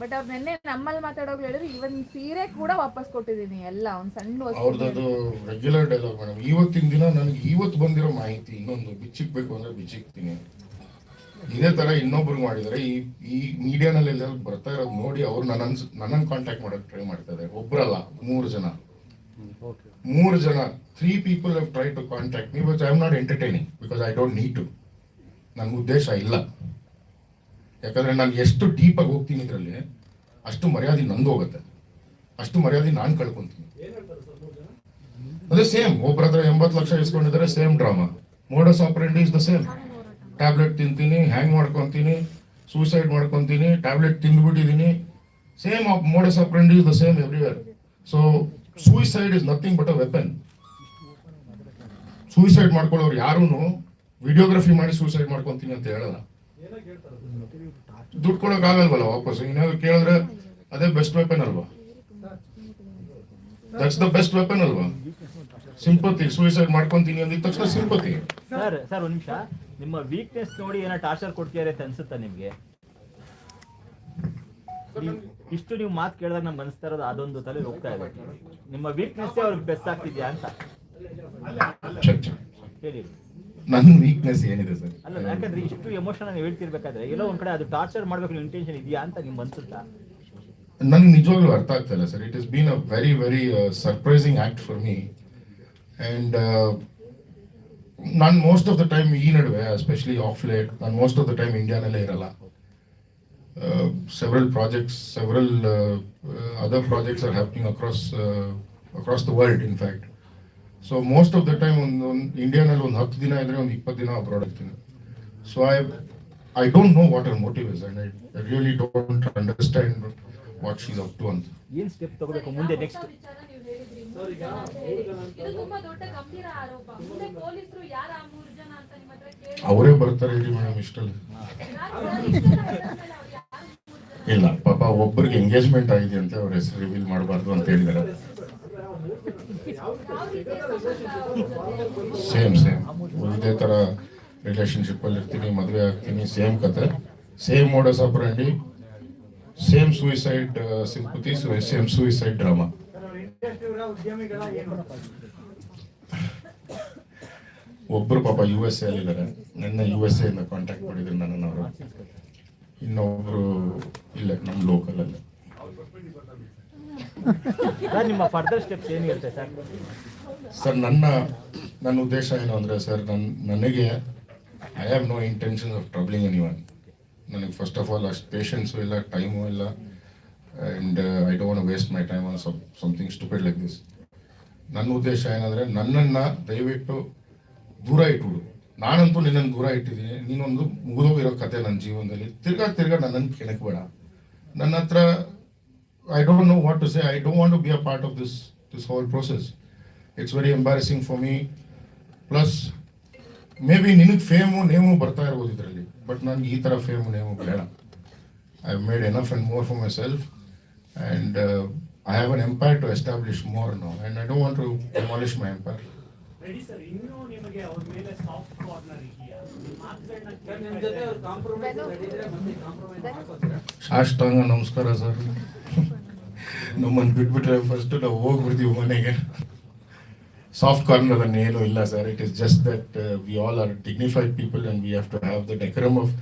ಬಟ್ ಅವ್ರು ನಿನ್ನೆ ನಮ್ಮಲ್ಲಿ ಮಾತಾಡೋರು ಹೇಳಿದ್ರು ಇವನ್ ಸೀರೆ ಕೂಡ ವಾಪಸ್ ಕೊಟ್ಟಿದ್ದೀನಿ. ಎಲ್ಲ ಒಂದ್ ಸಣ್ಣ ವಸ್ತು. ಅವ್ರದ್ದು ರೆಗ್ಯುಲರ್ ಡೈಲಾಗ್ ಮೇಡಮ್ ಇವತ್ತಿನ ದಿನ ನನಗೆ ಇವತ್ತು ಬಂದಿರೋ ಮಾಹಿತಿ ಇನ್ನೊಂದು ಬಿಚ್ಚಿಕ್ಬೇಕು ಅಂದ್ರೆ ಬಿಚ್ಚಿಕ್ತೀನಿ ಇದೇ ತರ ಇನ್ನೊಬ್ರು ಮಾಡಿದ್ದಾರೆ. ಈ ಈ ಮೀಡಿಯಾನಲ್ಲಿ ಎಲ್ಲ ಬರ್ತಾ ಇರೋದು ನೋಡಿ ಅವ್ರು ನನ್ನ ನನ್ನನ್ನು ಕಾಂಟ್ಯಾಕ್ಟ್ ಮಾಡೋಕೆ ಟ್ರೈ ಮಾಡ್ತಾ ಇದ್ದಾರೆ. ಒಬ್ರಲ್ಲ ಮೂರು ಜನ. ಓಕೆ ಮೂರು ಜನ three people have try to contact me because I am not entertaining because I don't need to ನನ್ನ ಉದ್ದೇಶ ಇಲ್ಲ. ಯಾಕಂದ್ರೆ ನಾನು ಎಷ್ಟು ಡೀಪಾಗಿ ಹೋಗ್ತೀನಿ ಇದರಲ್ಲಿ ಅಷ್ಟು ಮರ್ಯಾದೆ ನಂದು ಹೋಗುತ್ತೆ. ಅಷ್ಟು ಮರ್ಯಾದೆ ನಾನು ಕಳ್ಕೊಂತೀನಿ. ಏನ್ ಹೇಳ್ತಾರೆ ಸರ್ ಮೂರು ಜನ? ಅದೇ ಸೇಮ್ ಒಬ್ಬರ ಹತ್ರ ಎಂಬತ್ತು lakh ಇಸ್ಕೊಂಡಿದ್ದಾರೆ same drama modus operate is the same tablet ತಿಂತೀನಿ ಹ್ಯಾಂಗ್ ಮಾಡ್ಕೊತೀನಿ ಸೂಸೈಡ್ ಮಾಡ್ಕೊತೀನಿ tablet ತಿಂದ್ಬಿಟ್ಟಿದ್ದೀನಿ same of modus friend is the same everywhere so suicide is nothing but a weapon suicide ಮಾಡ್ಕೊಳ್ಳೋರು ಯಾರೂ ವಿಡಿಯೋಗ್ರಫಿ ಮಾಡಿ ಸೂಸೈಡ್ ಮಾಡ್ಕೊತೀನಿ ಅಂತ ಹೇಳಲ್ಲ. ದುಡ್ಡು ಕೊಡೋಕ್ಕಾಗಲ್ವಲ್ಲ ವಾಪಸ್ ಏನಾದ್ರು ಕೇಳಿದ್ರೆ ಅದೇ ಬೆಸ್ಟ್ ವೆಪನ್ ಅಲ್ವಾ? ದಟ್ಸ್ ದ ಬೆಸ್ಟ್ ವೆಪನ್ ಅಲ್ವಾ? ಸಿಂಪತಿ ಸೂಯಿಸೈಡ್ ಮಾಡ್ಕೊಂತೀನಿ ಅಂದಿದ ತಕ್ಷಣ ಸಿಂಪತಿ ಸರ್ ಸರ್ ಒಂದು ನಿಮಿಷ. ನಿಮ್ಮ ವೀಕ್ನೆಸ್ ನೋಡಿ ಏನೋ ಟಾರ್ಚರ್ ಕೊಡ್ತಿದ್ದಾರೆ ಅಂತ ಅನ್ಸುತ್ತಾ ನಿಮ್ಗೆ? ಇಷ್ಟು ನೀವು ಮಾತು ಕೇಳಿದಾಗ ನಮ್ಗೆ ಅನಿಸ್ತಾ ಇರೋದು ಅದೊಂದು ತಲೆ ಹೋಗ್ತಾ ಇದೆ. ನಿಮ್ಮ ವೀಕ್ನೆಸ್ ಅವ್ರಿಗೆ ಬೆಸ್ಟ್ ಆಗ್ತಿದ್ಯಾ ಅಂತ. ಹೇಳಿ. ನನ್ನ ವೀಕ್ನೆಸ್ ಏನಿದೆ ಸರ್ ಅಲ್ಲ ಯಾಕಂದ್ರೆ ಇಷ್ಟು ಎಮೋಷನ್ ನೀವು ಹೇಳ್ತಿರ್ಬೇಕಾದ್ರೆ ಎಲ್ಲೋ ಒಂದ್ ಕಡೆ ಅದು ಟಾರ್ಚರ್ ಮಾಡ್ಬೇಕು ಇಂಟೆನ್ಷನ್ ಇದೆಯಾ ಅಂತ ನಿಮ್ಗೆ ಅನ್ಸುತ್ತಾ? ನನಗೆ ನಿಜವಾಗ್ಲೂ ಅರ್ಥ ಆಗ್ತಾ ಇಲ್ಲ sir it is been a very very surprising act for me and ನಾನು ಮೋಸ್ಟ್ ಆಫ್ ದ ಟೈಮ್ ಈ ನಡುವೆ ಎಸ್ಪೆಷಲಿ ಆಫ್ ಲೇಟ್ ನಾನು ಮೋಸ್ಟ್ ಆಫ್ ದ ಟೈಮ್ ಇಂಡಿಯಾನಲ್ಲೇ ಇರಲ್ಲ. Several projects several other projects are happening across across the world in fact so most of the time ಒಂದು ಒಂದು, ಇಂಡಿಯಾನಲ್ಲಿ ಒಂದು ಹತ್ತು ದಿನ ಇದ್ದರೆ ಒಂದು ಇಪ್ಪತ್ತು ದಿನ ಅಬ್ರಾಡ್ ಇರ್ತೀನಿ. So I I don't know what are motive is and I really don't understand what she's up to ಅಂತ. ಏನು ಸ್ಟೆಪ್ ತಗೋಬೇಕು? ಮುಂದೆ ನೆಕ್ಸ್ಟ್ ಹೇಳಿದ್ರಿ ಮೂರು ಜನ ಅಂತ ಹೇಳಿ. ಇದು ತುಂಬಾ ದೊಡ್ಡ ಗಂಭೀರ ಆರೋಪ. ಮುಂದೆ ಪೊಲೀಸರು ಯಾರ ಆ ಮೂರು ಜನ ಅಂತ ನಿಮ್ಮ ಹತ್ರ ಕೇಳಿ. ಅವರೇ ಬರ್ತಾರೆ ಇರಿ ಮೇಡಮ್ ಇಷ್ಟಲ್ಲಿ. ಇಲ್ಲ ಪಾಪ ಒಬ್ಬರಿಗೆ ಎಂಗೇಜ್ಮೆಂಟ್ ಆಗಿದೆ ಅಂತ ಅವ್ರ ಹೆಸರು ರಿವೀಲ್ ಮಾಡಬಾರ್ದು ಅಂತ ಹೇಳಿದಾರೆ ಸೇಮ್ ಸೇಮ್ ಇದೇ ತರ ರಿಲೇಶನ್ಶಿಪ್ ಅಲ್ಲಿ ಇರ್ತೀನಿ ಮದುವೆ ಆಗ್ತೀನಿ ಸೇಮ್ ಕತೆ. Same modus operandi same suicide sympathy same suicide drama ಉದ್ಯಮಿಗಳ ಏನು ಒಬ್ರು ಪಾಪ ಯು ಎಸ್ ಎ ಅಲ್ಲಿದ್ದಾರೆ ನಿನ್ನೆ ಯು ಎಸ್ ಎ ಇಂದ ಕಾಂಟ್ಯಾಕ್ಟ್ ಮಾಡಿದ್ರು ನನ್ನನ್ನು ಅವರು. ಇನ್ನೊಬ್ರು ಇಲ್ಲ ನಮ್ಮ ಲೋಕಲ್ ಅಲ್ಲಿ. ಸರ್ ನಿಮ್ಮ ಫರ್ದರ್ ಸ್ಟೆಪ್ಸ್ ಏನಿರುತ್ತೆ ಸರ್? ಸರ್ ನನ್ನ ನನ್ನ ಉದ್ದೇಶ ಏನು ಅಂದರೆ ಸರ್ ನನ್ನ ನನಗೆ I have no intention of troubling any one ನನಗೆ ಫಸ್ಟ್ ಆಫ್ ಆಲ್ ಅಷ್ಟು ಪೇಷನ್ಸು ಇಲ್ಲ ಟೈಮು ಇಲ್ಲ. And I don't waste my time on some something stupid like this ನನ್ನ ಉದ್ದೇಶ ಏನಂದರೆ ನನ್ನನ್ನು ದಯವಿಟ್ಟು ದೂರ ಇಟ್ಬಿಡು ನಾನಂತೂ ನಿನ್ನನ್ನು ದೂರ ಇಟ್ಟಿದ್ದೀನಿ. ನೀನೊಂದು ಮುಗಿದೋಗಿರೋ ಕತೆ ನನ್ನ ಜೀವನದಲ್ಲಿ. ತಿರ್ಗಾ ತಿರ್ಗಾ ನನ್ನನ್ನು ಕೆಣಕಬೇಡ ನನ್ನ ಹತ್ರ I don't know what to say I don't want to be a part of this this whole process it's very very for me plus maybe ನಿನಗೆ ಫೇಮು ನೇಮು ಬರ್ತಾ ಇರ್ಬೋದು ಇದರಲ್ಲಿ. ಬಟ್ ನನಗೆ ಈ ಥರ ಫೇಮು ನೇಮು ಬೇಡ. I made enough and more for myself and I have an empire to establish more no and I don't want to demolish my empire ready sir ಇನ್ನೂ ನಿಮಗೆ ಅವ್ರ ಮೇಲೆ ಸಾಫ್ಟ್ ಕಾರ್ನರ್ ಇದೆಯಾ? ಮಾತುಗಳನ್ನ ಸರ್, ನಿಮ್ ಜೊತೆ ಅವ್ರು ಕಾಂಪ್ರಮೈಸ್ ನಡೀತಾರೆ ಮತ್ತೆ ಕಾಂಪ್ರಮೈಸ್ ಮಾಡ್ಕೋತೀರಾ? ಸಾಷ್ಟಾಂಗ ನಮಸ್ಕಾರ ಸರ್. ನಮ್ಮನ್ನು ಬಿಟ್ಬಿಟ್ರೆ ಫಸ್ಟ್ ನಾವು ಹೋಗ್ಬಿಡ್ತೀವಿ ಮನೆಗೆ. ಸಾಫ್ಟ್ ಕಾರ್ನರ್ ಅನ್ನು ಏನೂ ಇಲ್ಲ sir it is just that we all are dignified people and we have to have the decorum of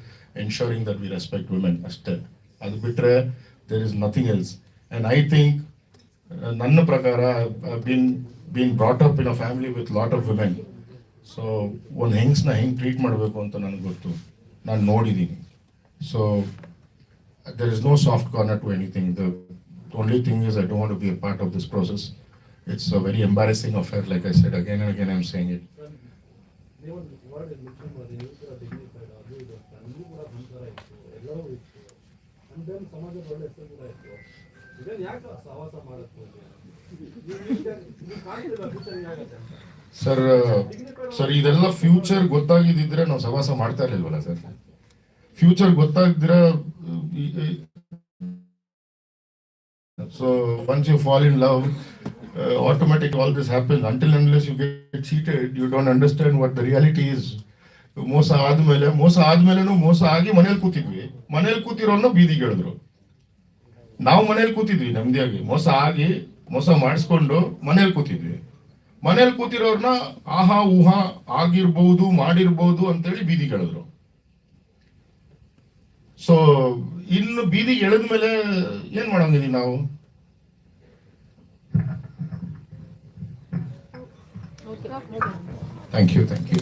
ensuring that we respect women ಅಷ್ಟೇ ಅದು ಬಿಟ್ಟರೆ there is nothing else and I think ನನ್ನ ಪ್ರಕಾರ been been brought up in a family with lot of women so ಒಂದು ಹೆಂಗ್ಸ್ನ ಹೆಂಗೆ treat ಮಾಡಬೇಕು ಅಂತ ನನಗೆ ಗೊತ್ತು ನಾನು ನೋಡಿದ್ದೀನಿ so there is no soft corner to anything. The only thing is I don't want to be a part of this process. It's a very embarrassing affair, like I said again and again. I'm saying it. ನೀವೊಂದು word mention ಮಾಡಿ ನೀವು ಕೂಡ dignified ಅದು ಇದು ಅಂತ ನಿಮಗೂ ಕೂಡ ಸಂಸಾರ ಇತ್ತು ಎಲ್ಲವೂ ಇತ್ತು ಅಂದೇನು ಸಮಾಜದ ಒಳ್ಳೆ ಹೆಸರು ಕೂಡ ಇತ್ತು ಸರ್ ಸರ್ ಇದೆಲ್ಲ ಫ್ಯೂಚರ್ ಗೊತ್ತಾಗಿದ್ದಿದ್ರೆ ನಾವು ಸವಾಸ ಮಾಡ್ತಾ ಇರ್ಲಿಲ್ವಲ್ಲ sir future ಗೊತ್ತಾಗ್ದಿರ so once you fall in love automatic all this happen until unless you get seated you don't understand what the reality is ಮೋಸ ಆದ್ಮೇಲೆ, ಮೋಸ ಆದ್ಮೇಲೆನೂ ಮೋಸ ಆಗಿ ಮನೇಲಿ ಕೂತಿದ್ವಿ. ಮನೇಲಿ ಕೂತಿರೋನ್ನ ಬೀದಿಗೆ ಎಳೆದ್ರು. ನಾವು ಮನೇಲಿ ಕೂತಿದ್ವಿ ನೆಮ್ಮದಿಯಾಗಿ. ಮೋಸ ಆಗಿ, ಮೋಸ ಮಾಡಿಸ್ಕೊಂಡು ಮನೇಲಿ ಕೂತಿದ್ವಿ. ಮನೇಲಿ ಕೂತಿರೋರ್ನ ಆಹಾ, ಊಹಾ ಆಗಿರ್ಬೋದು, ಮಾಡಿರ್ಬೋದು ಅಂತೇಳಿ ಬೀದಿಗೆ ಎಳೆದ್ರು ಸೊ ಇನ್ನು ಬೀದಿಗೆ ಎಳೆದ್ಮೇಲೆ ಏನ್ ಮಾಡಂಗಿದೀವಿ ನಾವು? Thank you thank you